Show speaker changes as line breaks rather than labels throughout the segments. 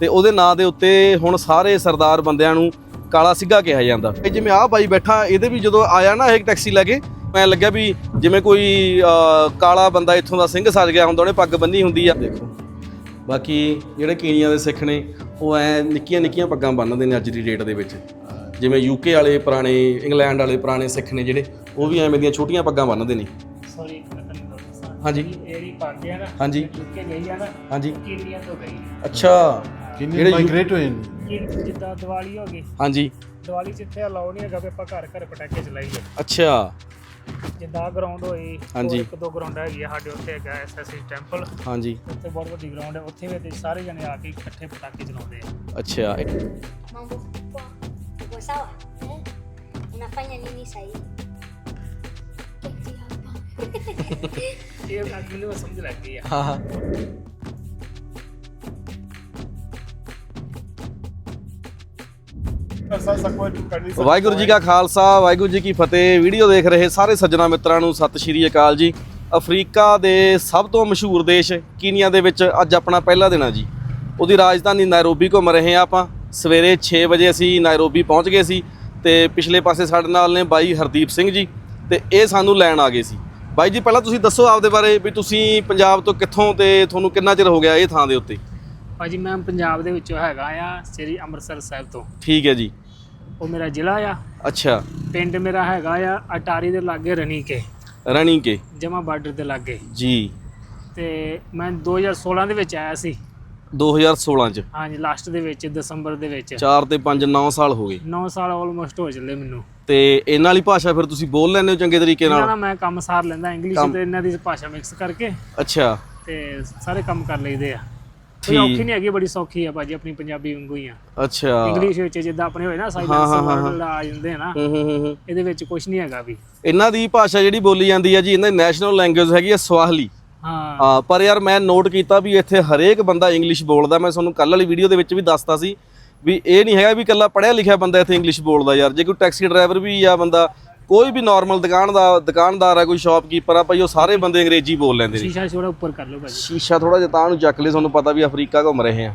ਤੇ ਉਹਦੇ ਨਾਂ ਦੇ ਉੱਤੇ ਹੁਣ ਸਾਰੇ ਸਰਦਾਰ ਬੰਦਿਆਂ ਨੂੰ ਕਾਲਾ ਸਿੱਗਾ ਕਿਹਾ ਜਾਂਦਾ। ਜਿਵੇਂ ਆਹ ਬਾਈ ਬੈਠਾ ਇਹਦੇ ਵੀ ਜਦੋਂ ਆਇਆ ਨਾ ਇਹ ਟੈਕਸੀ ਲੈ ਕੇ ਮੈਂ ਲੱਗਿਆ ਵੀ ਜਿਵੇਂ ਕੋਈ ਕਾਲਾ ਬੰਦਾ ਇੱਥੋਂ ਦਾ ਸਿੰਘ ਸੱਜ ਗਿਆ ਹੁੰਦਾ ਉਹਨੇ ਪੱਗ ਬੰਨੀ ਹੁੰਦੀ ਆ। ਦੇਖੋ ਬਾਕੀ ਜਿਹੜੇ ਕੀਨੀਆਂ ਦੇ ਸਿੱਖ ਨੇ ਉਹ ਐ ਨਿੱਕੀਆਂ ਨਿੱਕੀਆਂ ਪੱਗਾਂ ਬੰਨ੍ਹਦੇ ਨੇ ਅੱਜ ਦੀ ਡੇਟ ਦੇ ਵਿੱਚ। ਜਿਵੇਂ ਯੂਕੇ ਵਾਲੇ ਪੁਰਾਣੇ ਇੰਗਲੈਂਡ ਵਾਲੇ ਪੁਰਾਣੇ ਸਿੱਖ ਨੇ ਜਿਹੜੇ ਉਹ ਵੀ ਐਵੇਂ ਦੀਆਂ ਛੋਟੀਆਂ ਪੱਗਾਂ ਬੰਨ੍ਹਦੇ ਨੇ।
ਸੌਰੀ
ਹਾਂਜੀ।
ਇਹਦੀ ਪੱਗ ਹੈ ਨਾ
ਹਾਂਜੀ।
ਚੁੱਕ ਕੇ ਗਈ ਆ ਨਾ
ਹਾਂਜੀ।
ਕੀਨੀਆ ਤੋਂ ਗਈ।
ਅੱਛਾ।
ਕਿੰਨੇ
ਜਿਹੜੇ ਯੂ-
ਮਾਈਗ੍ਰੇਟ ਹੋਏ ਨੇ
ਕੀ ਜਿੱਦਾਂ ਦੀਵਾਲੀ ਹੋ ਗਈ
ਹਾਂਜੀ
ਦੀਵਾਲੀ ਇੱਥੇ ਅਲਾਉ ਨਹੀਂ ਹੈਗਾ ਵੀ ਆਪਾਂ ਘਰ ਘਰ ਪਟਾਕੇ ਚਲਾਈਏ
ਅੱਛਾ
ਜਿੱਦਾਂ ਗਰਾਊਂਡ ਹੋਈ
ਹਾਂਜੀ।
ਹੋਰ ਇੱਕ ਦੋ ਗਰਾਊਂਡ ਹੈਗੀ ਆ ਸਾਡੇ ਉੱਥੇ ਹੈਗਾ ਐਸਐਸਸੀ ਟੈਂਪਲ
ਹਾਂਜੀ
ਉੱਥੇ ਬਹੁਤ ਵੱਡੀ ਗਰਾਊਂਡ ਹੈ ਉੱਥੇ ਵੀ ਤੇ ਸਾਰੇ ਜਣੇ ਆ ਕੇ ਇਕੱਠੇ ਪਟਾਕੇ ਚਲਾਉਂਦੇ ਆ
ਅੱਛਾ
Mambo poa. Uko sawa? Eh? Unafanya nini sahi? Keti hapa.
ਇਹ ਅੱਜ ਮੈਨੂੰ ਸਮਝ ਲੱਗ ਗਈ ਆ
ਹਾਂ ਵਾਹਿਗੁਰੂ ਜੀ ਕਾ ਖਾਲਸਾ। ਵਾਹਿਗੁਰੂ ਜੀ ਕੀ ਫਤਿਹ। ਵੀਡੀਓ ਦੇਖ ਰਹੇ ਸਾਰੇ ਸੱਜਣਾ ਮਿੱਤਰਾਂ ਨੂੰ ਸਤਿ ਸ਼੍ਰੀ ਅਕਾਲ ਜੀ। ਅਫਰੀਕਾ ਦੇ ਸਭ ਤੋਂ ਮਸ਼ਹੂਰ ਦੇਸ਼ ਕੀਨੀਆ ਦੇ ਵਿੱਚ ਅੱਜ ਆਪਣਾ ਪਹਿਲਾ ਦਿਨ ਆ ਜੀ। ਉਹਦੀ ਰਾਜਧਾਨੀ ਨਾਇਰੋਬੀ ਘੁੰਮ ਰਹੇ ਹਾਂ ਆਪਾਂ। ਸਵੇਰੇ 6 ਵਜੇ ਅਸੀਂ ਨਾਇਰੋਬੀ ਪਹੁੰਚ ਗਏ ਸੀ ਤੇ ਪਿਛਲੇ ਪਾਸੇ ਸਾਡੇ ਨਾਲ ਨੇ ਬਾਈ ਹਰਦੀਪ ਸਿੰਘ ਜੀ ਤੇ ਇਹ ਸਾਨੂੰ ਲੈਣ ਆ ਗਏ ਸੀ। ਬਾਈ ਜੀ ਪਹਿਲਾਂ ਤੁਸੀਂ ਦੱਸੋ ਆਪਦੇ ਬਾਰੇ ਵੀ ਤੁਸੀਂ ਪੰਜਾਬ ਤੋਂ ਕਿੱਥੋਂ ਤੇ ਤੁਹਾਨੂੰ ਕਿੰਨਾ ਚਿਰ ਹੋ ਗਿਆ ਇਹ ਥਾਂ ਦੇ ਉੱਤੇ?
ਭਾਜੀ ਮੈਂ ਪੰਜਾਬ ਦੇ ਵਿੱਚੋਂ ਹੈਗਾ ਆ ਸ੍ਰੀ ਅੰਮ੍ਰਿਤਸਰ ਸਾਹਿਬ ਤੋਂ।
ਠੀਕ ਹੈ ਜੀ।
ਉਹ ਮੇਰਾ ਜ਼ਿਲ੍ਹਾ ਆ।
ਅੱਛਾ।
ਪਿੰਡ ਮੇਰਾ ਹੈਗਾ ਆ ਅਟਾਰੀ ਦੇ ਲਾਗੇ ਰਣੀਕੇ।
ਰਣੀ ਕੇ
ਜਮਾ ਬਾਰਡਰ ਦੇ ਲਾਗੇ।
ਜੀ।
ਤੇ ਮੈਂ 2016 ਦੇ ਵਿੱਚ ਆਇਆ ਸੀ।
2016 ਚ।
ਹਾਂਜੀ ਲਾਸਟ ਦੇ ਵਿੱਚ ਦਸੰਬਰ ਦੇ ਵਿੱਚ।
4 ਤੇ 5 9 ਸਾਲ ਹੋ ਗਏ।
9 ਸਾਲ ਆਲਮੋਸਟ ਹੋ ਚੱਲੇ ਮੈਨੂੰ।
ਤੇ ਇਹਨਾਂ ਵਾਲੀ ਭਾਸ਼ਾ ਫਿਰ ਤੁਸੀਂ ਬੋਲ ਲੈਂਦੇ ਹੋ ਚੰਗੇ ਤਰੀਕੇ ਨਾਲ?
ਮੈਂ ਕੰਮ ਸਾਰ ਲੈਂਦਾ ਇੰਗਲਿਸ਼ ਤੇ ਇਹਨਾਂ ਦੀ ਭਾਸ਼ਾ ਮਿਕਸ ਕਰਕੇ।
ਅੱਛਾ।
ਤੇ ਸਾਰੇ ਕੰਮ ਕਰ ਲਈਦੇ ਆ। ਕੋਈ
ਠੀਕ।
ਔਖੀ ਨਹੀਂ ਹੈਗੀ ਬੜੀ ਸੌਖੀ ਆ ਭਾਜੀ ਆਪਣੀ ਪੰਜਾਬੀ ਵਾਂਗੂ ਹੀ ਆ।
ਅੱਛਾ।
ਇੰਗਲਿਸ਼ ਵਿੱਚ ਜਿੱਦਾਂ ਆਪਣੇ ਹੋਏ ਨਾ ਸਾਇਲੈਂਸ ਵਰਡ ਆ ਜਾਂਦੇ ਆ ਨਾ
ਹੂੰ ਹੂੰ ਹੂੰ ਹੂੰ।
ਇਹਦੇ ਵਿੱਚ ਕੁਝ ਨਹੀਂ ਹੈਗਾ ਵੀ।
ਇਹਨਾਂ ਦੀ ਭਾਸ਼ਾ ਜਿਹੜੀ ਬੋਲੀ ਜਾਂਦੀ ਹੈ ਜੀ ਇਹਨਾਂ ਦੀ ਨੈਸ਼ਨਲ ਲੈਂਗੁਏਜ ਹੈਗੀ ਹੈ ਸਵਾਹਲੀ।
ਹਾਂ।
ਹਾਂ ਪਰ ਯਾਰ ਮੈਂ ਨੋਟ ਕੀਤਾ ਵੀ ਇੱਥੇ ਹਰੇਕ ਬੰਦਾ ਇੰਗਲਿਸ਼ ਬੋਲਦਾ। ਮੈਂ ਤੁਹਾਨੂੰ ਕੱਲ ਵਾਲੀ ਵੀਡੀਓ ਦੇ ਵਿੱਚ ਵੀ ਦੱਸਤਾ ਸੀ ਵੀ ਇਹ ਨਹੀਂ ਹੈਗਾ ਵੀ ਇਕੱਲਾ ਪੜ੍ਹਿਆ ਲਿਖਿਆ ਬੰਦਾ ਇੱਥੇ ਇੰਗਲਿਸ਼ ਬੋਲਦਾ ਯਾਰ। ਜੇ ਕੋਈ ਟੈਕਸੀ ਡਰਾਈਵਰ ਵੀ ਆ ਬੰਦਾ ਕੋਈ ਵੀ ਨਾਰਮਲ ਦੁਕਾਨ ਦਾ ਦੁਕਾਨਦਾਰ ਆ ਕੋਈ ਸ਼ਾਪਕੀਪਰ ਆ ਭਾਈ ਉਹ ਸਾਰੇ ਬੰਦੇ ਅੰਗਰੇਜ਼ੀ ਬੋਲ ਲੈਂਦੇ ਨੇ।
ਸ਼ੀਸ਼ਾ ਛੋੜਾ ਉੱਪਰ ਕਰ ਲਓ ਭਾਜੀ
ਸ਼ੀਸ਼ਾ ਥੋੜਾ ਜਿਹਾ ਤਾਂ ਨੂੰ ਚੱਕ ਲਈ ਤੁਹਾਨੂੰ ਪਤਾ ਵੀ ਅਫਰੀਕਾ ਘੁੰਮ ਰਹੇ ਆ।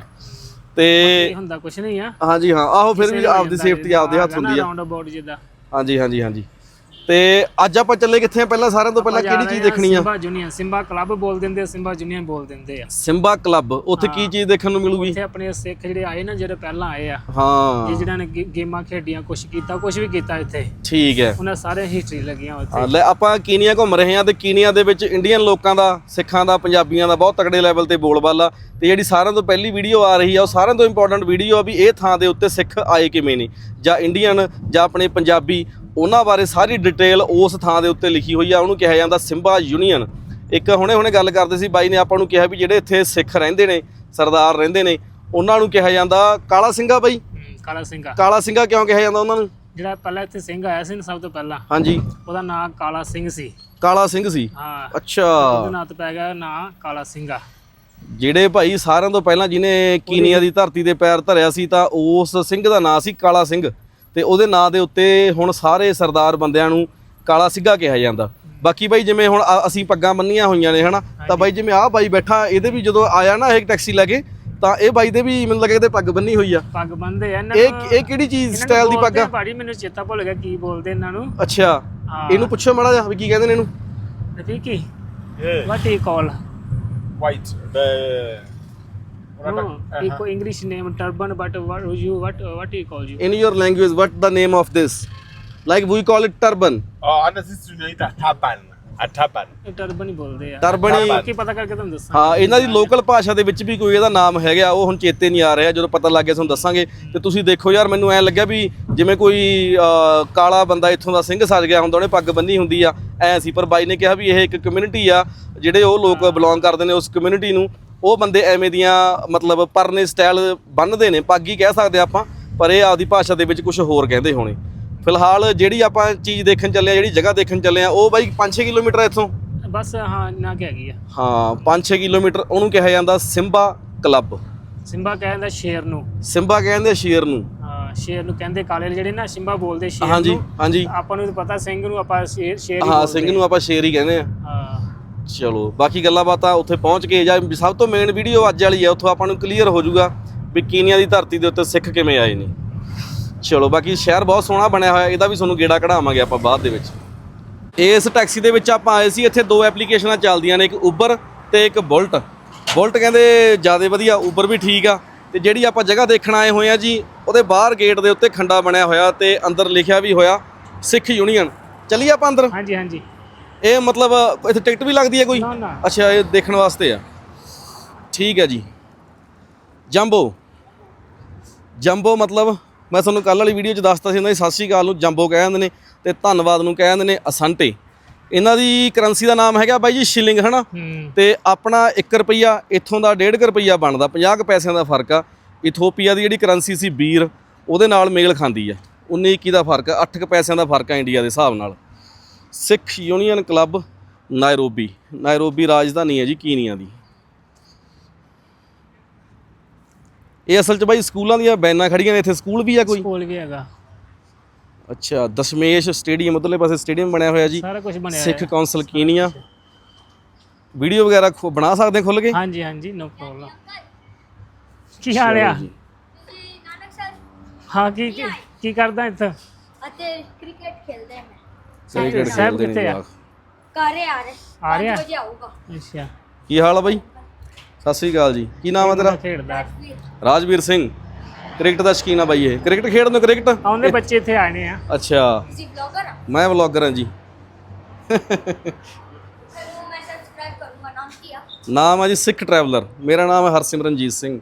ਤੇ
ਇਹ ਹੁੰਦਾ ਕੁਝ ਨਹੀਂ ਆ।
ਹਾਂਜੀ ਹਾਂ ਆਹੋ ਫਿਰ ਵੀ ਆਪਦੀ ਸੇਫਟੀ ਆਪਦੇ ਹੱਥ ਹੁੰਦੀ ਆ।
ਰਾਉਂਡ ਅਬਾਊਟ ਜਿੱਦਾਂ।
ਹਾਂਜੀ ਹਾਂਜੀ ਹਾਂਜੀ। ਤੇ ਅੱਜ ਆਪਾਂ ਚੱਲੇ ਕਿੱਥੇ ਆ? ਪਹਿਲਾਂ ਸਾਰਿਆਂ ਤੋਂ ਪਹਿਲਾਂ ਕਿਹੜੀ ਚੀਜ਼ ਦੇਖਣੀ ਆ?
ਸਿੰਬਾ ਜੂਨੀਅਰ ਸਿੰਬਾ ਕਲੱਬ ਬੋਲ ਦਿੰਦੇ ਆ ਸਿੰਬਾ ਜੂਨੀਅਰ ਬੋਲ ਦਿੰਦੇ ਆ।
ਸਿੰਬਾ ਕਲੱਬ ਉੱਥੇ ਕੀ ਚੀਜ਼ ਦੇਖਣ ਨੂੰ ਮਿਲੂਗੀ?
ਇੱਥੇ ਆਪਣੇ ਸਿੱਖ ਜਿਹੜੇ ਆਏ ਨਾ ਜਿਹੜੇ ਪਹਿਲਾਂ ਆਏ ਆ
ਹਾਂ।
ਜੇ ਜਿਹੜਾ ਨੇ ਗੇਮਾਂ ਖੇਡੀਆਂ ਕੁਝ ਕੀਤਾ ਕੁਝ ਵੀ ਕੀਤਾ ਇੱਥੇ।
ਠੀਕ ਹੈ।
ਉਹਨਾਂ ਸਾਰੇ ਹਿਸਟਰੀ ਲੱਗੀਆਂ ਉੱਥੇ।
ਲੈ ਆਪਾਂ ਕੀਨੀਆ ਘੁੰਮ ਰਹੇ ਹਾਂ ਤੇ ਕੀਨੀਆ ਦੇ ਵਿੱਚ ਇੰਡੀਅਨ ਲੋਕਾਂ ਦਾ ਸਿੱਖਾਂ ਦਾ ਪੰਜਾਬੀਆਂ ਦਾ ਬਹੁਤ ਤਕੜੇ ਲੈਵਲ ਤੇ ਬੋਲਬਾਲਾ ਤੇ ਜਿਹੜੀ ਸਾਰਿਆਂ ਤੋਂ ਪਹਿਲੀ ਵੀਡੀਓ ਆ ਰਹੀ ਆ ਉਹ ਸਾਰਿਆਂ ਤੋਂ ਇੰਪੋਰਟੈਂਟ ਵੀਡੀਓ ਆ ਵੀ ਇਹ ਥਾਂ ਦੇ ਉੱਤੇ ਸਿੱਖ ਆਏ ਕਿਵੇਂ ਨੇ? ਜਾਂ ਇੰਡੀਅਨ ਜਾਂ ਆਪਣੇ ਪੰਜਾਬੀ ਉਹਨਾਂ ਬਾਰੇ ਸਾਰੀ ਡਿਟੇਲ ਉਸ ਥਾਂ ਦੇ ਉੱਤੇ ਲਿਖੀ ਹੋਈ ਆ ਉਹਨੂੰ ਕਿਹਾ ਜਾਂਦਾ ਸਿੰਬਾ ਯੂਨੀਅਨ। ਇੱਕ ਹੁਣੇ ਹੁਣੇ ਗੱਲ ਕਰਦੇ ਸੀ ਬਾਈ ਨੇ ਆਪਾਂ ਨੂੰ ਕਿਹਾ ਵੀ ਜਿਹੜੇ ਇੱਥੇ ਸਿੱਖ ਰਹਿੰਦੇ ਨੇ ਸਰਦਾਰ ਰਹਿੰਦੇ ਨੇ ਉਹਨਾਂ ਨੂੰ ਕਿਹਾ ਜਾਂਦਾ ਕਾਲਾ ਸਿੰਘਾ ਬਾਈ।
ਕਾਲਾ ਸਿੰਘਾ।
ਕਾਲਾ ਸਿੰਘਾ ਕਿਉਂ ਕਿਹਾ ਜਾਂਦਾ ਉਹਨਾਂ ਨੂੰ?
ਜਿਹੜਾ ਪਹਿਲਾਂ ਇੱਥੇ ਸਿੰਘ ਆਇਆ ਸੀ ਨਾ ਸਭ ਤੋਂ ਪਹਿਲਾਂ
ਹਾਂਜੀ।
ਉਹਦਾ ਨਾਮ ਕਾਲਾ ਸਿੰਘ ਸੀ।
ਕਾਲਾ ਸਿੰਘ ਸੀ?
ਹਾਂ।
ਅੱਛਾ।
ਉਹਦਾ ਨਾਂ ਤੋਂ ਪੈ ਗਿਆ ਨਾਂ ਕਾਲਾ ਸਿੰਘਾ।
ਜਿਹੜੇ ਭਾਈ ਸਾਰਿਆਂ ਤੋਂ ਪਹਿਲਾਂ ਜਿਹਨੇ ਕੀਨੀਆ ਦੀ ਧਰਤੀ ਤੇ ਪੈਰ ਧਰਿਆ ਸੀ ਤਾਂ ਉਸ ਸਿੰਘ ਦਾ ਨਾਂ ਸੀ ਕਾਲਾ ਸਿੰਘ। ਤੇ ਉਹਦੇ ਨਾਂ ਦੇ ਉੱਤੇ ਹੁਣ ਸਾਰੇ ਸਰਦਾਰ ਬੰਦਿਆਂ ਨੂੰ ਕਾਲਾ ਸਿੰਘਾ ਕਿਹਾ ਜਾਂਦਾ। ਬਾਕੀ ਬਾਈ ਜਿਵੇਂ ਹੁਣ ਆ- ਅਸੀਂ ਪੱਗਾਂ ਬੰਨੀਆਂ ਹੋਈਆਂ ਨੇ ਹਨਾ? ਤਾਂ ਬਾਈ ਜਿਵੇਂ ਆਹ ਬਾਈ ਬੈਠਾ ਇਹਦੇ ਵੀ ਜਦੋਂ ਆਇਆ ਨਾ ਇਹ ਟੈਕਸੀ ਲੈ ਕੇ ਤਾਂ ਇਹ ਬਾਈ ਦੇ ਵੀ ਮੈਨੂੰ ਲੱਗਿਆ ਤੇ ਪੱਗ ਬੰਨੀ ਹੋਈ ਆ।
ਪੱਗ ਬੰਨਦੇ ਆ ਇਹਨਾਂ
ਇਹ
ਨੂੰ-
ਇਹ ਕਿਹੜੀ ਚੀਜ਼
ਇਹਨਾਂ ਨੂੰ
ਸਟਾਈਲ ਦੀ ਪੱਗ
ਬੋਲਦੇ
ਆ?
ਆ ਭਾਜੀ ਮੈਨੂੰ ਚੇਤਾ ਭੁੱਲ ਗਿਆ ਕੀ ਬੋਲਦੇ ਇਹਨਾਂ ਨੂੰ।
ਅੱਛਾ
ਹਾਂ।
ਇਹਨੂੰ ਪੁੱਛੋ ਮਾੜਾ ਜਿਹਾ ਵੀ ਕੀ ਕਹਿੰਦੇ ਨੇ ਇਹਨੂੰ।
ਰਫੀਕੀ
Yeah,
what we call
white. The
ਇੱਕ English name turban but what you what what we call you
in your language what the name of this? Like we call it turban.
Oh, sisi tunaita taban. A taban.
ਇਹ turban ਹੀ ਬੋਲਦੇ ਆ।
Turban ਹੀ
ਬਾਕੀ ਪਤਾ ਕਰਕੇ ਤੁਹਾਨੂੰ ਦੱਸਾਂ
ਹਾਂ ਇਹਨਾਂ ਦੀ ਲੋਕਲ ਭਾਸ਼ਾ ਦੇ ਵਿੱਚ ਵੀ ਕੋਈ ਇਹਦਾ ਨਾਮ ਹੈਗਾ ਉਹ ਹੁਣ ਚੇਤੇ ਨਹੀਂ ਆ ਰਿਹਾ ਜਦੋਂ ਪਤਾ ਲੱਗ ਗਿਆ ਤੁਹਾਨੂੰ ਦੱਸਾਂਗੇ। ਤੇ ਤੁਸੀਂ ਦੇਖੋ ਯਾਰ ਮੈਨੂੰ ਐ ਲੱਗਿਆ ਵੀ ਜਿਵੇਂ ਕੋਈ ਅਹ, ਕਾਲਾ ਬੰਦਾ ਇੱਥੋਂ ਦਾ ਸਿੰਘ ਸੱਜ ਗਿਆ ਹੁੰਦਾ ਉਹਨੇ ਪੱਗ ਬੰਨੀ ਹੁੰਦੀ ਆ ਐ ਸੀ। ਪਰ ਬਾਈ ਨੇ ਕਿਹਾ ਵੀ ਇਹ ਇੱਕ ਕਮਿਊਨਿਟੀ ਆ ਜਿਹੜੇ ਉਹ ਲੋਕ ਬਿਲੋਂਗ ਕਰਦੇ ਨੇ ਉਸ ਕਮਿਊਨਿਟੀ ਨੂੰ। ਉਹ ਬੰਦੇ ਐਵੇਂ ਦੀਆਂ ਮਤਲਬ ਪਰਨੇ ਸਟਾਈਲ ਬੰਨਦੇ ਨੇ ਪੱਗ ਹੀ ਕਹਿ ਸਕਦੇ ਆਪਾਂ ਪਰ ਇਹ ਆਪਦੀ ਭਾਸ਼ਾ ਦੇ ਵਿੱਚ ਕੁਝ ਹੋਰ ਕਹਿੰਦੇ ਹੋਣੇ। ਫਿਲਹਾਲ ਜਿਹੜੀ ਆਪਾਂ ਚੀਜ਼ ਦੇਖਣ ਚੱਲੇ ਆ ਜਿਹੜੀ ਜਗ੍ਹਾ ਦੇਖਣ ਚੱਲੇ ਆ ਉਹ ਬਾਈ 5-6 ਕਿਲੋਮੀਟਰ ਇੱਥੋਂ।
ਬਸ ਹਾਂ ਨਾ ਕਿ ਹੈਗੀ ਆ।
ਹਾਂ 5-6 ਕਿਲੋਮੀਟਰ ਉਹਨੂੰ ਕਿਹਾ ਜਾਂਦਾ ਸਿੰਬਾ ਕਲੱਬ।
ਸਿੰਬਾ ਕਹਿੰਦਾ ਸ਼ੇਰ ਨੂੰ।
ਸਿੰਬਾ ਕਹਿੰਦੇ ਸ਼ੇਰ ਨੂੰ।
ਹਾਂ ਸ਼ੇਰ ਨੂੰ ਕਹਿੰਦੇ ਕਾਲੇ ਜਿਹੜੇ ਨਾ ਸਿੰਬਾ ਬੋਲਦੇ ਸ਼ੇਰ
ਹਾਂਜੀ
ਨੂੰ।
ਹਾਂਜੀ।
ਆਪਾਂ ਨੂੰ ਪਤਾ ਸਿੰਘ ਨੂੰ ਆਪਾਂ ਸ਼ੇਰ ਸ਼ੇਰ ਹੀ
ਹਾਂ ਸਿੰਘ ਨੂੰ ਆਪਾਂ ਸ਼ੇਰ ਹੀ ਕਹਿੰਦੇ ਆ।
ਹਾਂ।
ਚਲੋ, ਬਾਕੀ ਗੱਲਾਂ ਬਾਤਾਂ ਉੱਥੇ ਪਹੁੰਚ ਕੇ ਜਾਂ ਸਭ ਤੋਂ ਮੇਨ ਵੀਡੀਓ ਅੱਜ ਵਾਲੀ ਹੈ ਉੱਥੋਂ ਆਪਾਂ ਨੂੰ ਕਲੀਅਰ ਹੋ ਜਾਊਗਾ ਵੀ ਕੀਨੀਆ ਦੀ ਧਰਤੀ ਦੇ ਉੱਤੇ ਸਿੱਖ ਕਿਵੇਂ ਆਏ ਨੇ। ਚਲੋ, ਬਾਕੀ ਸ਼ਹਿਰ ਬਹੁਤ ਸੋਹਣਾ ਬਣਿਆ ਹੋਇਆ, ਇਹਦਾ ਵੀ ਤੁਹਾਨੂੰ ਗੇੜਾ ਕਢਾਵਾਂਗੇ ਆਪਾਂ ਬਾਅਦ ਦੇ ਵਿੱਚ। ਇਸ ਟੈਕਸੀ ਦੇ ਵਿੱਚ ਆਪਾਂ ਆਏ ਸੀ, ਇੱਥੇ ਦੋ ਐਪਲੀਕੇਸ਼ਨਾਂ ਚੱਲਦੀਆਂ ਨੇ, ਇੱਕ ਉਬਰ ਤੇ ਇੱਕ ਬੁਲਟ ਬੁਲਟ ਕਹਿੰਦੇ ਜ਼ਿਆਦਾ ਵਧੀਆ ਉਬਰ ਵੀ ਠੀਕ ਆ, ਤੇ ਜਿਹੜੀ ਆਪਾਂ ਜਗ੍ਹਾ ਦੇਖਣ ਆਏ ਹੋਏ ਆ ਜੀ, ਉਹਦੇ ਬਾਹਰ ਗੇਟ ਦੇ ਉੱਤੇ ਖੰਡਾ ਬਣਿਆ ਹੋਇਆ ਤੇ ਅੰਦਰ ਲਿਖਿਆ ਵੀ ਹੋਇਆ ਸਿੱਖ ਯੂਨੀਅਨ ਚੱਲੀਏ ਆਪਾਂ ਅੰਦਰ?
ਹਾਂਜੀ ਹਾਂਜੀ।
ਇਹ ਮਤਲਬ ਇੱਥੇ ਟਿਕਟ ਵੀ ਲੱਗਦੀ ਹੈ ਕੋਈ?
ਨਾ ਨਾ।
ਅੱਛਾ ਇਹ ਦੇਖਣ ਵਾਸਤੇ ਆ। ਠੀਕ ਹੈ ਜੀ। ਜੰਬੋ। ਜੰਬੋ ਮਤਲਬ ਮੈਂ ਤੁਹਾਨੂੰ ਕੱਲ ਵਾਲੀ ਵੀਡੀਓ 'ਚ ਦੱਸਤਾ ਸੀ ਇਹਨਾਂ ਦੀ ਸਤਿ ਸ਼੍ਰੀ ਅਕਾਲ ਨੂੰ ਜੰਬੋ ਕਹਿ ਜਾਂਦੇ ਨੇ ਤੇ ਧੰਨਵਾਦ ਨੂੰ ਕਹਿ ਜਾਂਦੇ ਨੇ ਅਸੰਟੇ। ਇਹਨਾਂ ਦੀ ਕਰੰਸੀ ਦਾ ਨਾਮ ਹੈਗਾ ਬਾਈ ਜੀ ਸ਼ਿਲਿੰਗ ਹਨਾ?
ਹੂੰ।
ਤੇ ਆਪਣਾ 1 ਰੁਪਈਆ ਇੱਥੋਂ ਦਾ 1.5 ਰੁਪਈਆ ਬਣਦਾ 50 ਕੁ ਪੈਸਿਆਂ ਦਾ ਫ਼ਰਕ ਆ। ਇਥੋਪੀਆ ਦੀ ਜਿਹੜੀ ਕਰੰਸੀ ਸੀ ਬੀਰ ਉਹਦੇ ਨਾਲ ਮੇਲ ਖਾਂਦੀ ਆ। 19 21 ਦਾ ਫ਼ਰਕ ਆ 8 ਕੁ ਪੈਸਿਆਂ ਦਾ ਫ਼ਰਕ ਆ ਇੰਡੀਆ ਦੇ ਹਿਸਾਬ ਨਾਲ। ਸਿੱਖ ਯੂਨੀਅਨ ਕਲੱਬ ਨਾਇਰੋਬੀ। ਨਾਇਰੋਬੀ ਰਾਜਧਾਨੀ ਹੈ ਜੀ ਕੀਨੀਆ ਦੀ। ਇਹ ਅਸਲ 'ਚ ਬਾਈ ਸਕੂਲਾਂ ਦੀਆਂ ਬੈਨਾਂ ਖੜੀਆਂ ਨੇ ਇੱਥੇ ਸਕੂਲ ਵੀ ਆ ਕੋਈ?
ਸਕੂਲ ਵੀ ਹੈਗਾ।
ਅੱਛਾ ਦਸ਼ਮੇਸ਼ ਸਟੇਡੀਅਮ ਉਧਰਲੇ ਪਾਸੇ ਸਟੇਡੀਅਮ ਬਣਿਆ ਹੋਇਆ ਜੀ।
ਸਾਰਾ ਕੁਝ ਬਣਿਆ
ਸਿੱਖ
ਹੋਇਆ।
ਕੌਂਸਲ ਕੀਨੀਆ। ਵੀਡੀਓ ਵਗੈਰਾ ਖੁ- ਬਣਾ ਸਕਦੇ ਖੁੱਲ ਕੇ?
ਹਾਂਜੀ ਹਾਂਜੀ ਨੋ ਪ੍ਰੋਬਲਮ ਕੀ ਹਾਲ ਆ?
ਜੀ।
ਹਾਂ ਕੀ ਕੀ- ਕੀ ਕਰਦਾ ਇੱਥੇ?
ਅਤੇ ਕ੍ਰਿਕਟ ਖੇਲਦੇ ਮੈਂ
ਕ੍ਰਿਕਟ
ਸਾਹਿਬ
ਖੇਡਦੇ ਨੇ
ਕਿੱਥੇ ਆ?
ਜਵਾਕ।
ਘਰੇ ਆ ਰਹੇ।
ਆ ਰਿਹਾ?
5 ਵਜੇ ਆਊਗਾ।
ਅੱਛਾ।
ਕੀ ਹਾਲ ਆ ਬਾਈ? ਸਤਿ ਸ੍ਰੀ ਅਕਾਲ ਜੀ। ਕੀ ਨਾਮ ਆ ਤੇਰਾ?
ਖੇਡਦਾ?
ਰਾਜਵੀਰ ਸਿੰਘ। ਕ੍ਰਿਕਟ ਦਾ ਸ਼ੌਕੀਨ ਆ ਬਾਈ ਇਹ। ਕ੍ਰਿਕਟ ਖੇਡਦੇ ਹੋ ਕ੍ਰਿਕਟ?
ਆਉਂਦੇ ਬੱਚੇ ਇੱਥੇ ਆਣੇ ਆ।
ਅੱਛਾ।
ਤੁਸੀਂ ਬਲੌਗਰ ਆ?
ਮੈਂ ਵਲੌਗਰ ਹਾਂ ਜੀ।
ਫਿਰ ਉਹ ਮੈਂ ਸਬਸਕ੍ਰਾਈਬ ਕਰੂੰਗਾ। ਨਾਮ ਕੀ ਆ?
ਨਾਮ ਆ ਜੀ ਸਿੱਖ ਟਰੈਵਲਰ ਮੇਰਾ ਨਾਮ ਹੈ ਹਰਸਿਮਰਨਜੀਤ ਸਿੰਘ।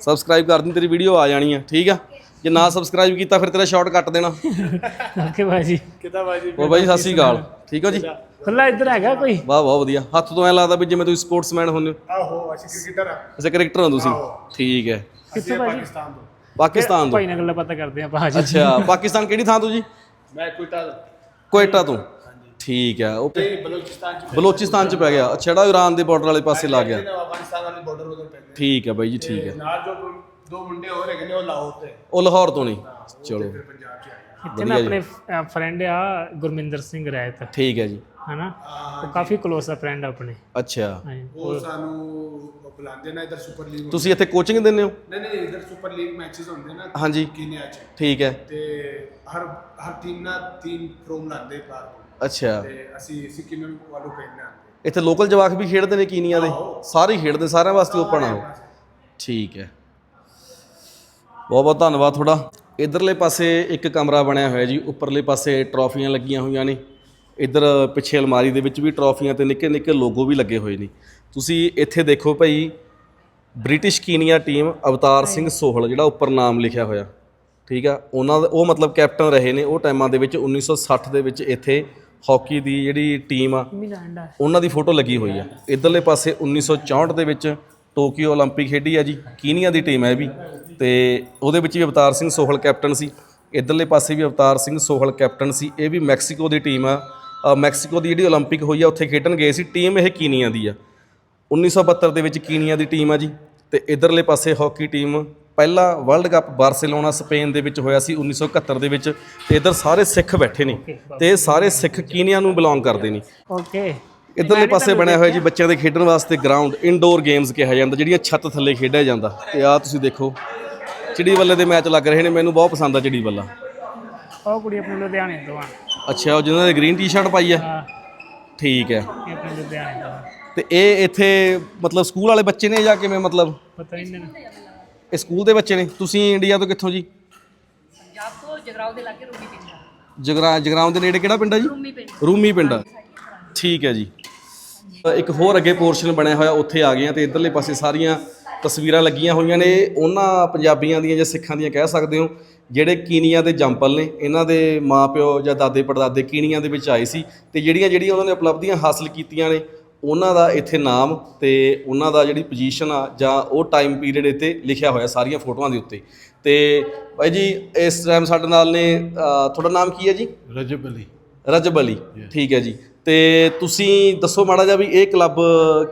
ਸਬਸਕ੍ਰਾਈਬ ਕਰ ਦੀ ਤੇਰੀ ਵੀਡੀਓ ਆ ਜਾਣੀ ਆ। ਠੀਕ ਆ? ਜੇ ਨਾ ਸਬਸਕ੍ਰਾਈਬ ਕੀਤਾ ਫਿਰ ਤੇਰਾ ਸ਼ਾਰਟ ਕੱਟ ਦੇਣਾ।
ਓਕੇ ਬਾਜੀ
ਕਿਦਾਂ ਬਾਜੀ
ਹੋਰ ਬਾਈ ਸਤਿ ਸ੍ਰੀ ਅਕਾਲ। ਠੀਕ ਹੋ ਜੀ?
ਖੁੱਲਾ ਇੱਧਰ ਹੈਗਾ ਕੋਈ?
ਵਾਹ ਵਾਹ ਵਧੀਆ। ਹੱਥ ਤੋਂ ਐ ਲੱਗਦਾ ਵੀ ਜਿਵੇਂ ਤੁਸੀਂ ਸਪੋਰਟਸਮੈਨ ਹੁੰਦੇ ਹੋ।
ਆਹੋ ਅਸੀਂ ਕ੍ਰਿਕਟਰ ਆ।
ਅੱਛਾ ਕ੍ਰਿਕਟਰ ਹੋ ਤੁਸੀਂ। ਠੀਕ ਹੈ।
ਕਿੱਥੇ ਬਾਜੀ
ਪਾਕਿਸਤਾਨ ਤੋਂ।
ਪਾਕਿਸਤਾਨ ਤੋਂ।
ਭਾਈ ਨਾਲ ਗੱਲਾਂ ਪਤਾ ਕਰਦੇ ਆ ਬਾਜੀ
ਅੱਛਾ ਪਾਕਿਸਤਾਨ ਕਿਹੜੀ ਥਾਂ ਤੋਂ ਜੀ?
ਮੈਂ ਕੋਇਟਾ
ਕੋਇਟਾ ਤੋਂ। ਠੀਕ ਹੈ ਉਹ
ਤੇ ਬਲੋਚਿਸਤਾਨ ਚ
ਬਲੋਚਿਸਤਾਨ ਚ ਪੈ ਗਿਆ। ਅੱਛਾ ਜਿਹੜਾ ਇਰਾਨ ਦੇ ਬਾਰਡਰ ਵਾਲੇ ਪਾਸੇ ਲੱਗ ਗਿਆ।
ਅਫਗਾਨਿਸਤਾਨ ਵਾਲੇ ਬਾਰਡਰ ਉਧਰ ਪੈਂਦੇ
ਠੀਕ ਹੈ ਬਾਈ ਜੀ ਠੀਕ ਹੈ।
ਨਾਲ ਜੋ ਦੋ- ਮੁੰਡੇ ਹੋਰ ਹੈਗੇ ਨੇ ਉਹ ਲਾਹੌਰ ਤੇ
ਉਹ ਲਾਹੌਰ ਤੋਂ ਨਹੀਂ ਚਲੋ।
ਫਿਰ ਪੰਜਾਬ ਚ ਆਏ
ਇੱਥੇ ਨਾ ਆਪਣੇ ਫਰੈਂਡ ਆ ਗੁਰਮਿੰਦਰ ਸਿੰਘ ਰਹਿਤ
ਠੀਕ ਹੈ ਜੀ।
ਹਨਾ? ਉਹ ਕਾਫੀ ক্লোਜ਼ ਆ ਫਰੈਂਡ ਆਪਣੇ।
ਅੱਛਾ।
ਹਾਂਜੀ
ਉਹ ਸਾਨੂੰ ਬੁਲਾਉਂਦੇ ਨੇ ਇਧਰ ਸੁਪਰ ਲੀਗ
ਤੁਸੀਂ ਇੱਥੇ ਕੋਚਿੰਗ ਦਿੰਦੇ ਹੋ?
ਨਹੀਂ ਨਹੀਂ ਇਧਰ ਸੁਪਰ ਲੀਗ ਮੈਚਸ ਹੁੰਦੇ ਨਾ
ਹਾਂਜੀ।
ਕੀਨੀਆ ਚ।
ਠੀਕ ਹੈ।
ਤੇ ਹਰ ਹਰ ਟੀਮ ਨਾਲ ਤਿੰਨ ਪ੍ਰੋਮ ਲਾਉਂਦੇ ਬਾਹਰ। ਤੋਂ।
ਅੱਛਾ।
ਤੇ ਅਸੀਂ ਸਿੱਕਿਮ ਵਾਲੂ ਪਹਿਨਣਾ
ਇੱਥੇ ਲੋਕਲ ਜਵਾਕ ਵੀ ਖੇਡਦੇ ਨੇ ਕੀਨੀਆ ਦੇ? ਸਾਰੇ ਹੀ ਖੇਡਦੇ ਸਾਰਿਆਂ ਵਾਸਤੇ ਓਪਨ ਆ ਉਹ। ਠੀਕ ਹੈ। ਬਹੁਤ ਬਹੁਤ ਧੰਨਵਾਦ ਤੁਹਾਡਾ ਇਧਰਲੇ ਪਾਸੇ ਇੱਕ ਕਮਰਾ ਬਣਿਆ ਹੋਇਆ ਜੀ ਉੱਪਰਲੇ ਪਾਸੇ ਟਰੋਫੀਆਂ ਲੱਗੀਆਂ ਹੋਈਆਂ ਨੇ ਇਧਰ ਪਿੱਛੇ ਅਲਮਾਰੀ ਦੇ ਵਿੱਚ ਵੀ ਟਰੋਫੀਆਂ ਤੇ ਨਿੱਕੇ ਨਿੱਕੇ ਲੋਗੋ ਵੀ ਲੱਗੇ ਹੋਏ ਨੇ ਤੁਸੀਂ ਇੱਥੇ ਦੇਖੋ ਭਾਈ British Kenya team Avtar Singh Sohal ਜਿਹੜਾ ਉੱਪਰ ਨਾਮ ਲਿਖਿਆ ਹੋਇਆ ਠੀਕ ਆ ਉਹਨਾਂ ਦਾ ਉਹ ਮਤਲਬ ਕੈਪਟਨ ਰਹੇ ਨੇ ਉਹ ਟਾਈਮਾਂ ਦੇ ਵਿੱਚ 1960 ਦੇ ਵਿੱਚ ਇੱਥੇ ਹਾਕੀ ਦੀ ਜਿਹੜੀ ਟੀਮ ਆ
ਮਿਲਾਂਡਾ
ਉਹਨਾਂ ਦੀ ਫੋਟੋ ਲੱਗੀ ਹੋਈ ਆ ਇਧਰਲੇ ਪਾਸੇ 1964 ਦੇ ਵਿੱਚ ਟੋਕੀਓ 올림픽 ਖੇਡੀ ਆ ਜੀ ਕੀਨੀਆ ਦੀ ਟੀਮ ਹੈ ਇਹ ਵੀ ਤੇ ਉਹਦੇ ਵਿੱਚ ਵੀ ਅਵਤਾਰ ਸਿੰਘ ਸੋਹਲ ਕੈਪਟਨ ਸੀ ਇਧਰਲੇ ਪਾਸੇ ਵੀ ਅਵਤਾਰ ਸਿੰਘ ਸੋਹਲ ਕੈਪਟਨ ਸੀ ਇਹ ਵੀ ਮੈਕਸੀਕੋ ਦੀ ਟੀਮ ਆ ਅ, ਮੈਕਸੀਕੋ ਦੀ ਜਿਹੜੀ 올림픽 ਹੋਈ ਆ ਉੱਥੇ ਖੇਡਣ ਗਏ ਸੀ ਟੀਮ ਇਹ ਕੀਨੀਆ ਦੀ ਆ 1972 ਦੇ ਵਿੱਚ ਕੀਨੀਆ ਦੀ ਟੀਮ ਆ ਜੀ ਤੇ ਇਧਰਲੇ ਪਾਸੇ ਹਾਕੀ ਟੀਮ ਪਹਿਲਾ ਵਰਲਡ ਕੱਪ ਬਾਰਸੀਲੋਨਾ ਸਪੇਨ ਦੇ ਵਿੱਚ ਹੋਇਆ ਸੀ 1971 ਦੇ ਵਿੱਚ ਤੇ ਇਧਰ ਸਾਰੇ ਸਿੱਖ ਬੈਠੇ ਨੇ ਤੇ ਇਹ ਸਾਰੇ ਸਿੱਖ ਕੀਨੀਆ ਨੂੰ ਬਿਲੋਂਗ ਕਰਦੇ ਨੇ
ਓਕੇ
ਇਧਰਲੇ ਪਾਸੇ ਬਣਿਆ ਹੋਇਆ ਜੀ ਬੱਚਿਆਂ ਦੇ ਖੇਡਣ ਵਾਸਤੇ ਗਰਾਊਂਡ ਇਨਡੋਰ ਗੇਮਸ ਕਿਹਾ ਜਾਂਦਾ ਜਿਹੜੀਆਂ ਛੱਤ ਥੱਲੇ ਖੇਡਿਆ ਜਾਂਦਾ ਤੇ ਆਹ ਤੁਸੀਂ ਦੇਖੋ ਚਿੜੀ ਬੱਲੇ ਦੇ ਮੈਚ ਲੱਗ ਰਹੇ ਨੇ ਮੈਨੂੰ ਬਹੁਤ ਪਸੰਦ ਆ ਚਿੜੀ ਬੱਲਾ
ਉਹ ਕੁੜੀ ਆਪਣੇ ਲੁਧਿਆਣੇ ਤੋਂ ਆ।
ਅੱਛਾ ਉਹ ਜਿਹਨਾਂ ਨੇ ਗ੍ਰੀਨ ਟੀ-ਸ਼ਰਟ ਪਾਈ ਆ?
ਹਾਂ।
ਠੀਕ ਹੈ
ਇਹ ਆਪਣੇ ਲੁਧਿਆਣੇ ਤੋਂ ਆ।
ਤੇ ਇਹ ਇੱਥੇ ਮਤਲਬ ਸਕੂਲ ਵਾਲੇ ਬੱਚੇ ਨੇ ਜਾਂ ਕਿਵੇਂ ਮਤਲਬ?
ਪਤਾ ਨਹੀਂ ਨਾ
ਇਹ ਸਕੂਲ ਦੇ ਬੱਚੇ ਨੇ? ਤੁਸੀਂ ਇੰਡੀਆ ਤੋਂ ਕਿੱਥੋਂ ਜੀ?
ਪੰਜਾਬ ਤੋਂ ਜਗਰਾਉਂ ਦੇ ਲਾਗੇ ਰੂਮੀ ਪਿੰਡ ਆ।
ਜਗਰਾ ਜਗਰਾਉਂ ਦੇ ਨੇੜੇ ਕਿਹੜਾ ਪਿੰਡ ਆ ਜੀ?
ਰੂਮੀ ਪਿੰਡ।
ਰੂਮੀ ਪਿੰਡ ਆ। ਠੀਕ ਹੈ ਜੀ। ਇੱਕ ਹੋਰ ਅੱਗੇ ਪੋਰਸ਼ਨ ਬਣਿਆ ਹੋਇਆ ਉੱਥੇ ਆ ਗਏ ਆ ਤੇ ਇਧਰਲੇ ਪਾਸੇ ਸਾਰੀਆਂ ਤਸਵੀਰਾਂ ਲੱਗੀਆਂ ਹੋਈਆਂ ਨੇ। ਉਹਨਾਂ ਪੰਜਾਬੀਆਂ ਦੀਆਂ ਜਾਂ ਸਿੱਖਾਂ ਦੀਆਂ ਕਹਿ ਸਕਦੇ ਹੋ ਜਿਹੜੇ ਕੀਨੀਆ ਦੇ ਜੰਪਲ ਨੇ ਇਹਨਾਂ ਦੇ ਮਾਪਿਓ ਜਾਂ ਦਾਦੇ ਪੜਦਾਦੇ ਕੀਨੀਆ ਦੇ ਵਿੱਚ ਆਏ ਸੀ ਤੇ ਜਿਹੜੀਆਂ ਜਿਹੜੀਆਂ ਉਹਨਾਂ ਨੇ ਉਪਲਬਧੀਆਂ ਹਾਸਲ ਕੀਤੀਆਂ ਨੇ ਉਹਨਾਂ ਦਾ ਇੱਥੇ ਨਾਮ ਤੇ ਉਹਨਾਂ ਦਾ ਜਿਹੜੀ ਪੋਜੀਸ਼ਨ ਆ ਜਾਂ ਉਹ ਟਾਈਮ ਪੀਰੀਅਡ ਇੱਥੇ ਲਿਖਿਆ ਹੋਇਆ ਸਾਰੀਆਂ ਫੋਟੋਆਂ ਦੇ ਉੱਤੇ। ਤੇ ਭਾਈ ਜੀ ਇਸ ਟਾਈਮ ਸਾਡੇ ਨਾਲ ਨੇ ਤੁਹਾਡਾ ਨਾਮ ਕੀ ਹੈ ਜੀ?
ਰਜਬ ਅਲੀ।
ਰਜਬ ਅਲੀ। ਠੀਕ ਹੈ ਜੀ। ਤੇ ਤੁਸੀਂ ਦੱਸੋ ਮਾੜਾ ਜਿਹਾ ਵੀ ਇਹ ਕਲੱਬ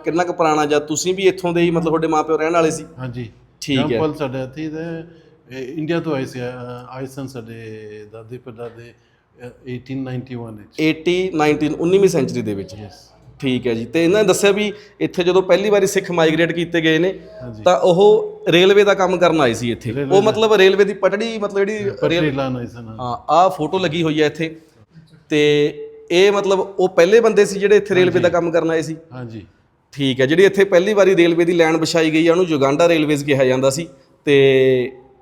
ਕਿੰਨਾ ਕੁ ਪੁਰਾਣਾ ਜਾਂ ਤੁਸੀਂ ਵੀ ਇੱਥੋਂ ਦੇ ਹੀ ਮਤਲਬ ਤੁਹਾਡੇ ਮਾਪਿਓ ਰਹਿਣ ਵਾਲੇ ਸੀ?
ਹਾਂਜੀ।
ਠੀਕ ਹੈ।
ਜੰਪਲ ਸਾਡੇ ਇੱਥੇ ਦੇ ਇੰਡੀਆ ਤੋਂ ਆਏ ਸੀ ਆਏ ਸਨ ਸਾਡੇ ਦਾਦੇ ਪੜਦਾਦੇ ਅਹ, 1891 ਵਿੱਚ।
80 19 19ਵੀਂ ਸੈਂਚਰੀ ਦੇ ਵਿੱਚ।
ਯੈਸ
ਠੀਕ ਹੈ ਜੀ। ਤੇ ਇਹਨਾਂ ਨੇ ਦੱਸਿਆ ਵੀ ਇੱਥੇ ਜਦੋਂ ਪਹਿਲੀ ਵਾਰੀ ਸਿੱਖ ਮਾਈਗ੍ਰੇਟ ਕੀਤੇ ਗਏ ਨੇ
ਹਾਂਜੀ।
ਤਾਂ ਉਹ ਰੇਲਵੇ ਦਾ ਕੰਮ ਕਰਨ ਆਏ ਸੀ ਇੱਥੇ। ਉਹ ਮਤਲਬ ਰੇਲਵੇ ਦੀ ਪਟੜੀ ਮਤਲਬ ਜਿਹੜੀ
ਪਟਰੀ ਲਾਣਾ ਇਸ ਨਾਲ
ਹਾਂ ਆਹ ਫੋਟੋ ਲੱਗੀ ਹੋਈ ਹੈ ਇੱਥੇ। ਤੇ ਇਹ ਮਤਲਬ ਉਹ ਪਹਿਲੇ ਬੰਦੇ ਸੀ ਜਿਹੜੇ ਇੱਥੇ ਰੇਲਵੇ ਦਾ ਕੰਮ ਕਰਨ ਆਏ ਸੀ?
ਹਾਂਜੀ।
ਠੀਕ ਹੈ ਜਿਹੜੀ ਇੱਥੇ ਪਹਿਲੀ ਵਾਰੀ ਰੇਲਵੇ ਦੀ ਲਾਈਨ ਵਿਛਾਈ ਗਈ ਆ ਉਹਨੂੰ ਯੁਗਾਂਡਾ ਰੇਲਵੇਜ਼ ਕਿਹਾ ਜਾਂਦਾ ਸੀ ਤੇ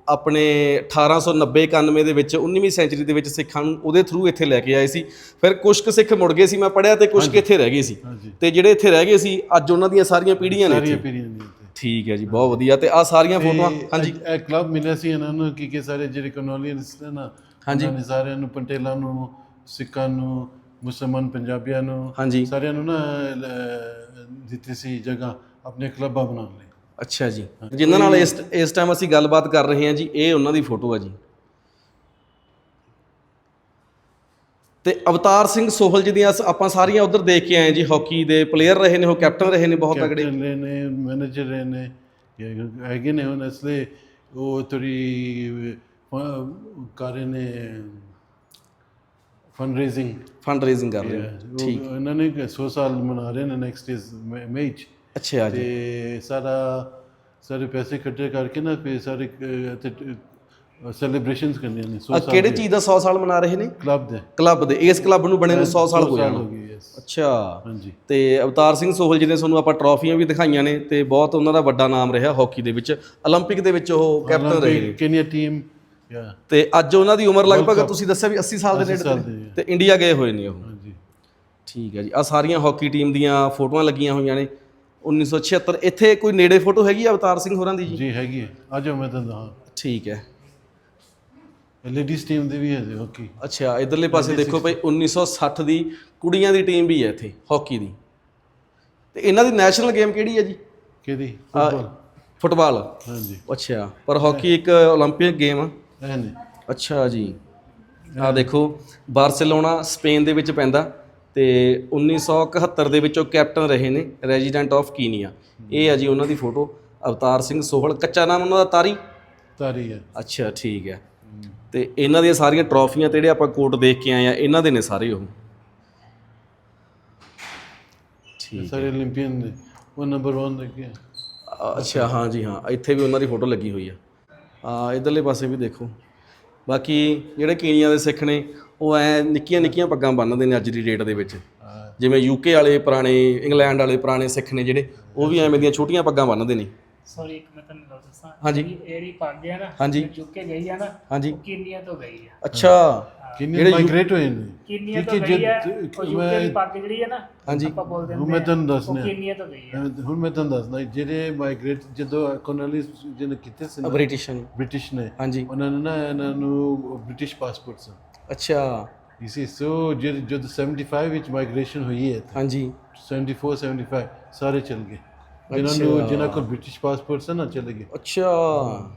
ਆਪਣੇ 1890 91 ਦੇ ਵਿੱਚ 19ਵੀਂ ਸੈਂਚਰੀ ਦੇ ਵਿੱਚ ਸਿੱਖਾਂ ਨੂੰ ਉਹਦੇ ਥਰੂ ਇੱਥੇ ਲੈ ਕੇ ਆਏ ਸੀ। ਫਿਰ ਕੁਝ ਕੁ ਸਿੱਖ ਮੁੜ ਗਏ ਸੀ ਮੈਂ ਪੜਿਆ ਤੇ ਕੁਝ ਕੁ ਇੱਥੇ ਰਹਿ ਗਏ ਸੀ। ਤੇ ਜਿਹੜੇ ਇੱਥੇ ਰਹਿ ਗਏ ਸੀ ਅੱਜ ਉਹਨਾਂ ਦੀਆਂ ਸਾਰੀਆਂ ਪੀੜ੍ਹੀਆਂ ਨੇ
ਸਾਰੀਆਂ ਪੀੜ੍ਹੀਆਂ ਨੇ
ਠੀਕ ਹੈ ਜੀ ਬਹੁਤ ਵਧੀਆ। ਤੇ ਆ ਸਾਰੀਆਂ ਫੋਟੋਆਂ ਹਾਂਜੀ।
ਇਹ- ਕਲੱਬ ਮਿਲਿਆ ਸੀ ਇਹਨਾਂ ਨੂੰ ਕਿ ਕਿ ਸਾਰੇ ਜਿਹੜੇ ਕਨੋਲੀਅਨਸ ਨੇ ਨਾ
ਹਾਂਜੀ।
ਸਾਰਿਆਂ ਨੂੰ ਪਟੇਲਾਂ ਨੂੰ ਸਿੱਖਾਂ ਨੂੰ ਮੁਸਲਮਾਨ ਪੰਜਾਬੀਆਂ ਨੂੰ
ਹਾਂਜੀ।
ਸਾਰਿਆਂ ਨੂੰ ਨਾ ਲ- ਦਿੱਤੀ ਸੀ ਜਗ੍ਹਾ ਆਪਣੇ ਕਲੱਬਾਂ ਬਣਾਉਣ ਲਈ।
ਅੱਛਾ ਜੀ। ਜਿਨ੍ਹਾਂ ਨਾਲ ਇਸ ਇਸ ਟਾਈਮ ਅਸੀਂ ਗੱਲਬਾਤ ਕਰ ਰਹੇ ਹਾਂ ਜੀ ਇਹ ਉਹਨਾਂ ਦੀ ਫੋਟੋ ਆ ਜੀ। ਤੇ ਅਵਤਾਰ ਸਿੰਘ ਸੋਹਲ ਜੀ ਦੀਆਂ ਸ- ਆਪਾਂ ਸਾਰੀਆਂ ਉਧਰ ਦੇਖ ਕੇ ਆਏ ਜੀ ਹਾਕੀ ਦੇ ਪਲੇਅਰ ਰਹੇ ਨੇ ਉਹ ਕੈਪਟਨ ਰਹੇ ਨੇ ਬਹੁਤ ਤਗੜੇ
ਕੈਪਟਨ ਰਹੇ ਨੇ ਮੈਨੇਜਰ ਰਹੇ ਨੇ ਇਹ ਹੈਗੇ ਨੇ ਹੁਣ ਇਸ ਲਈ ਉਹ ਥੋੜੀ ਕਰ ਰਹੇ ਨੇ ਫੰਡ ਰੇਜ਼ਿੰਗ
ਫੰਡ ਰੇਜ਼ਿੰਗ ਕਰ ਰਹੇ ਨੇ ਠੀਕ
ਇਹਨਾਂ ਨੇ 100 ਸਾਲ ਮਨਾ ਰਹੇ ਨੇ ਨੈਕਸਟ ਇਸ ਮਈ ਚ
ਅੱਛਾ ਜੀ
ਤੇ ਸਾਰਾ ਸਾਰੇ ਪੈਸੇ ਇਕੱਠੇ ਕਰਕੇ ਨਾ ਫਿਰ ਸਾਰੇ ਸੈਲੀਬ੍ਰੇਸ਼ਨਸ ਕਰਨੀਆਂ ਨੇ 100
ਆ
ਸਾਲ
ਕਿਹੜੇ ਚੀਜ਼ ਦਾ 100 ਸਾਲ ਮਨਾ ਰਹੇ ਨੇ
ਕਲੱਬ ਦੇ
ਕਲੱਬ ਦੇ ਇਸ ਕਲੱਬ ਨੂੰ ਬਣੇ ਨੂੰ 100 ਸਾਲ ਹੋ ਜਾਣ
ਗਏ yes।
ਅੱਛਾ
ਹਾਂਜੀ
ਤੇ ਅਵਤਾਰ ਸਿੰਘ ਸੋਹਲ ਜੀ ਨੇ ਤੁਹਾਨੂੰ ਆਪਾਂ ਟਰਾਫੀਆਂ ਵੀ ਦਿਖਾਈਆਂ ਨੇ ਤੇ ਬਹੁਤ ਉਹਨਾਂ ਦਾ ਵੱਡਾ ਨਾਮ ਰਿਹਾ ਹਾਕੀ ਦੇ ਵਿੱਚ 올림픽 ਦੇ ਵਿੱਚ ਉਹ ਕੈਪਟਨ ਰਹੇ ਨੇ
ਕੇਨੀਆ ਟੀਮ ਯਾ
ਤੇ ਅੱਜ ਉਹਨਾਂ ਦੀ ਉਮਰ ਲਗਭਗ ਤੁਸੀਂ ਦੱਸਿਆ ਵੀ 80 ਸਾਲ ਦੇ
80 ਸਾਲ
ਨੇੜੇ
ਦੇ
ਤੇ ਇੰਡੀਆ ਗਏ ਹੋਏ ਨੇ ਉਹ
ਹਾਂਜੀ
ਠੀਕ ਹੈ ਜੀ ਆ ਸਾਰੀਆਂ ਹਾਕੀ ਟੀਮ ਦੀਆਂ ਫੋਟੋਆਂ ਲੱਗੀਆਂ ਹੋਈਆਂ ਨੇ 1976 ਇੱਥੇ ਕੋਈ ਨੇੜੇ ਫੋਟੋ ਹੈਗੀ ਆ ਅਵਤਾਰ ਸਿੰਘ ਹੋਰਾਂ ਦੀ ਜੀ
ਜੀ ਹੈਗੀ ਹੈ ਆ ਜਾਓ ਮੈਂ ਤੁਹਾਨੂੰ ਹਾਂ
ਠੀਕ ਹੈ
ਲੇਡੀਜ਼ ਟੀਮ ਦੇ ਵੀ ਹੈ ਹਾਕੀ
ਅੱਛਾ ਇਧਰਲੇ ਪਾਸੇ ਦੇਖੋ ਭਾਈ 1960 ਦੀ ਕੁੜੀਆਂ ਦੀ ਟੀਮ ਵੀ ਹੈ ਇੱਥੇ ਹਾਕੀ ਦੀ ਤੇ ਇਹਨਾਂ ਦੀ ਨੈਸ਼ਨਲ ਗੇਮ ਕਿਹੜੀ ਹੈ ਜੀ
ਕਿਹਦੀ
ਆ,
ਫੁੱਟਬਾਲ
ਫੁੱਟਬਾਲ
ਹਾਂਜੀ
ਅੱਛਾ ਪਰ ਹਾਕੀ ਇੱਕ 올림픽 ਗੇਮ ਆ ਅੱਛਾ ਜੀ। ਆ ਦੇਖੋ ਬਾਰਸੀਲੋਨਾ ਸਪੇਨ ਦੇ ਵਿੱਚ ਪੈਂਦਾ ਤੇ 1971 ਦੇ ਵਿੱਚ ਉਹ ਕੈਪਟਨ ਰਹੇ ਨੇ ਰੈਜ਼ੀਡੈਂਟ ਆਫ ਕੀਨੀਆ। ਇਹ ਆ ਜੀ ਉਹਨਾਂ ਦੀ ਫੋਟੋ। ਅਵਤਾਰ ਸਿੰਘ ਸੋਹਲ ਕੱਚਾ ਨਾਮ ਉਹਨਾਂ ਦਾ ਤਾਰੀ?
ਤਾਰੀ ਹੈ।
ਅੱਛਾ ਠੀਕ ਹੈ। ਤੇ ਇਹਨਾਂ ਦੀਆਂ ਸਾਰੀਆਂ ਟਰੋਫੀਆਂ ਤੇ ਜਿਹੜੇ ਆਪਾਂ ਕੋਟ ਦੇਖ ਕੇ ਆਏ ਆ ਇਹਨਾਂ ਦੇ ਨੇ ਸਾਰੇ ਉਹ?
ਠੀਕ ਸਾਰੇ 올림픽ੀਅਨ ਦੇ। ਉਹ ਨੰਬਰ 1
ਦੇ ਅੱਛਾ ਹਾਂ ਜੀ ਹਾਂ। ਇੱਥੇ ਵੀ ਉਹਨਾਂ ਦੀ ਫੋਟੋ ਲੱਗੀ ਹੋਈ ਆ। ਇਧਰਲੇ ਪਾਸੇ ਵੀ ਦੇਖੋ ਬਾਕੀ ਜਿਹੜੇ ਕੀਨੀਆਂ ਦੇ ਸਿੱਖ ਨੇ ਉਹ ਐ ਨਿੱਕੀਆਂ ਨਿੱਕੀਆਂ ਪੱਗਾਂ ਬੰਨ੍ਹਦੇ ਨੇ ਅੱਜ ਦੀ ਡੇਟ ਦੇ ਵਿੱਚ। ਜਿਵੇਂ ਯੂਕੇ ਵਾਲੇ ਪੁਰਾਣੇ ਇੰਗਲੈਂਡ ਵਾਲੇ ਪੁਰਾਣੇ ਸਿੱਖ ਨੇ ਜਿਹੜੇ ਉਹ ਵੀ ਐਵੇਂ ਦੀਆਂ ਛੋਟੀਆਂ ਪੱਗਾਂ ਬੰਨ੍ਹਦੇ ਨੇ
ਸੌਰੀ ਇੱਕ ਮੈਂ ਤੁਹਾਨੂੰ ਦੱਸਾਂ
ਹਾਂਜੀ।
ਇਹਦੀ ਪੱਗ ਹੈ ਨਾ
ਹਾਂਜੀ।
ਚੁੱਕ ਕੇ ਗਈ ਆ ਨਾ
ਹਾਂਜੀ
ਕੀਨੀਆ ਤੋਂ ਗਈ ਆ
ਅੱਛਾ
ਕਿੰਨੇ ਮਾਈਗ੍ਰੇਟ ਹੋਏ ਨੇ
ਕੀਨੀਆ ਤੋਂ
ਕਿਉਂਕਿ
ਗਈ
ਜਦ-
ਉਹ ਯੂਕੇ ਦੀ ਪੱਗ ਜਿਹੜੀ ਹੈ ਨਾ
ਹਾਂਜੀ।
ਆਪਾਂ ਬੋਲਦੇ
ਹੁਣ ਮੈਂ ਤੁਹਾਨੂੰ
ਉਹ
ਦੱਸਣਾ
ਕੀਨੀਆ ਤੋਂ ਗਈ ਆ?
ਹੁਣ ਮੈਂ ਤੁਹਾਨੂੰ ਦੱਸਦਾ ਜਿਹੜੇ ਮਾਈਗ੍ਰੇਟ ਜਦੋਂ ਕੋਲੋਨੀ ਜਿਹਨੇ ਕੀਤੇ ਸੀ ਨਾ
ਬ੍ਰਿਟਿਸ਼ ਨੇ।
ਬ੍ਰਿਟਿਸ਼ ਨੇ
ਹਾਂਜੀ।
ਉਹਨਾਂ ਨੇ ਨਾ ਇਹਨਾਂ ਨੂੰ ਬ੍ਰਿਟਿਸ਼ ਪਾਸਪੋਰਟ ਸਨ
ਅੱਛਾ।
So ਜਦ ਜਦ 75 ਵਿੱਚ ਮਾਈਗ੍ਰੇਸ਼ਨ ਹੋਈ ਹੈ
ਹਾਂਜੀ।
74 75 ਸਾਰੇ ਚਲ ਗਏ। ਜਿਨ੍ਹਾਂ ਨੂੰ ਜਿਨ੍ਹਾਂ ਕੋਲ ਬ੍ਰਿਟਿਸ਼ ਪਾਸਪੋਰਟ ਸਨ ਨਾ ਚਲੇ ਗਏ
ਅੱਛਾ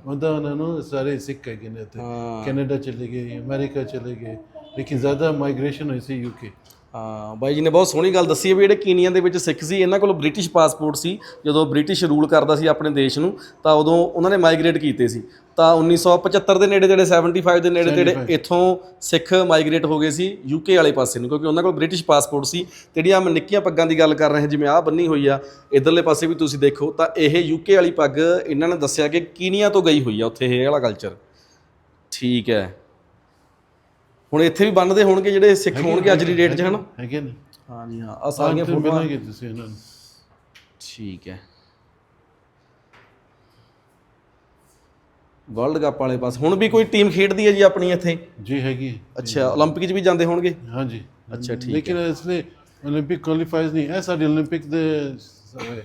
ਉਹਦਾ ਉਹਨਾਂ ਨੂੰ ਸਾਰੇ ਸਿੱਖ ਹੈਗੇ ਨੇ
ਹਾਂ
ਕੈਨੇਡਾ ਚਲੇ ਗਏ ਅਮਰੀਕਾ ਚਲੇ ਗਏ ਲੇਕਿਨ ਜ਼ਿਆਦਾ ਮਾਈਗ੍ਰੇਸ਼ਨ ਹੋਈ ਸੀ ਯੂਕੇ
ਹਾਂ ਬਾਈ ਜੀ ਨੇ ਬਹੁਤ ਸੋਹਣੀ ਗੱਲ ਦੱਸੀ ਹੈ ਵੀ ਜਿਹੜੇ ਕੀਨੀਆ ਦੇ ਵਿੱਚ ਸਿੱਖ ਸੀ ਇਹਨਾਂ ਕੋਲ ਬ੍ਰਿਟਿਸ਼ ਪਾਸਪੋਰਟ ਸੀ ਜਦੋਂ ਬ੍ਰਿਟਿਸ਼ ਰੂਲ ਕਰਦਾ ਸੀ ਆਪਣੇ ਦੇਸ਼ ਨੂੰ ਤਾਂ ਉਦੋਂ ਉਹਨਾਂ ਨੇ ਮਾਈਗ੍ਰੇਟ ਕੀਤੇ ਸੀ। ਤਾਂ 1975 ਦੇ ਨੇੜੇ ਜਿਹੜੇ 75 ਦੇ ਨੇੜੇ ਜਿਹੜੇ ਇੱਥੋਂ ਸਿੱਖ ਮਾਈਗ੍ਰੇਟ ਹੋ ਗਏ ਸੀ ਯੂਕੇ ਵਾਲੇ ਪਾਸੇ ਨੂੰ ਕਿਉਂਕਿ ਉਹਨਾਂ ਕੋਲ ਬ੍ਰਿਟਿਸ਼ ਪਾਸਪੋਰਟ ਸੀ। ਤੇ ਜਿਹੜੀਆਂ ਮੈਂ ਨਿੱਕੀਆਂ ਪੱਗਾਂ ਦੀ ਗੱਲ ਕਰ ਰਹੇ ਹਾਂ ਜਿਵੇਂ ਆਹ ਬੰਨੀ ਹੋਈ ਆ ਇਧਰਲੇ ਪਾਸੇ ਵੀ ਤੁਸੀਂ ਦੇਖੋ ਤਾਂ ਇਹ ਯੂਕੇ ਵਾਲੀ ਪੱਗ ਇਹਨਾਂ ਨੇ ਦੱਸਿਆ ਕਿ ਕੀਨੀਆ ਤੋਂ ਗਈ ਹੋਈ ਆ ਉੱਥੇ ਇਹ ਵਾਲਾ ਕਲਚਰ ਠੀਕ ਹੈ। ਹੁਣ ਇੱਥੇ ਵੀ ਬੰਨਦੇ ਹੋਣਗੇ ਜਿਹੜੇ ਸਿੱਖ ਹੋਣਗੇ ਅੱਜ ਦੀ ਡੇਟ 'ਚ ਹਨਾ
ਹੈਗੇ ਨੇ
ਹਾਂਜੀ ਹਾਂ ਆ ਸਾਰੀਆਂ
ਫਿਰ
ਫੋਟੋਆਂ
ਮਿਲਾਂਗੇ ਤੁਸੀਂ ਇਹਨਾਂ ਨੂੰ
ਠੀਕ ਹੈ ਵਰਲਡ ਕੱਪ ਵਾਲੇ ਪਾਸ ਹੁਣ ਵੀ ਕੋਈ ਟੀਮ ਖੇਡਦੀ ਹੈ ਜੀ ਆਪਣੀ ਇੱਥੇ
ਜੀ ਹੈਗੀ ਹੈ।
ਅੱਛਾ 올림픽 'ਚ ਵੀ ਜਾਂਦੇ ਹੋਣਗੇ
ਹਾਂਜੀ
ਅੱਛਾ, ਠੀਕ
ਲੇਕਿਨ ਇਸ ਲਈ 올림픽 ਕੁਆਲੀਫਾਈਜ਼ ਨਹੀਂ ਇਹ ਸਾਡੇ 올림픽 ਦੇ ਸਾਰੇ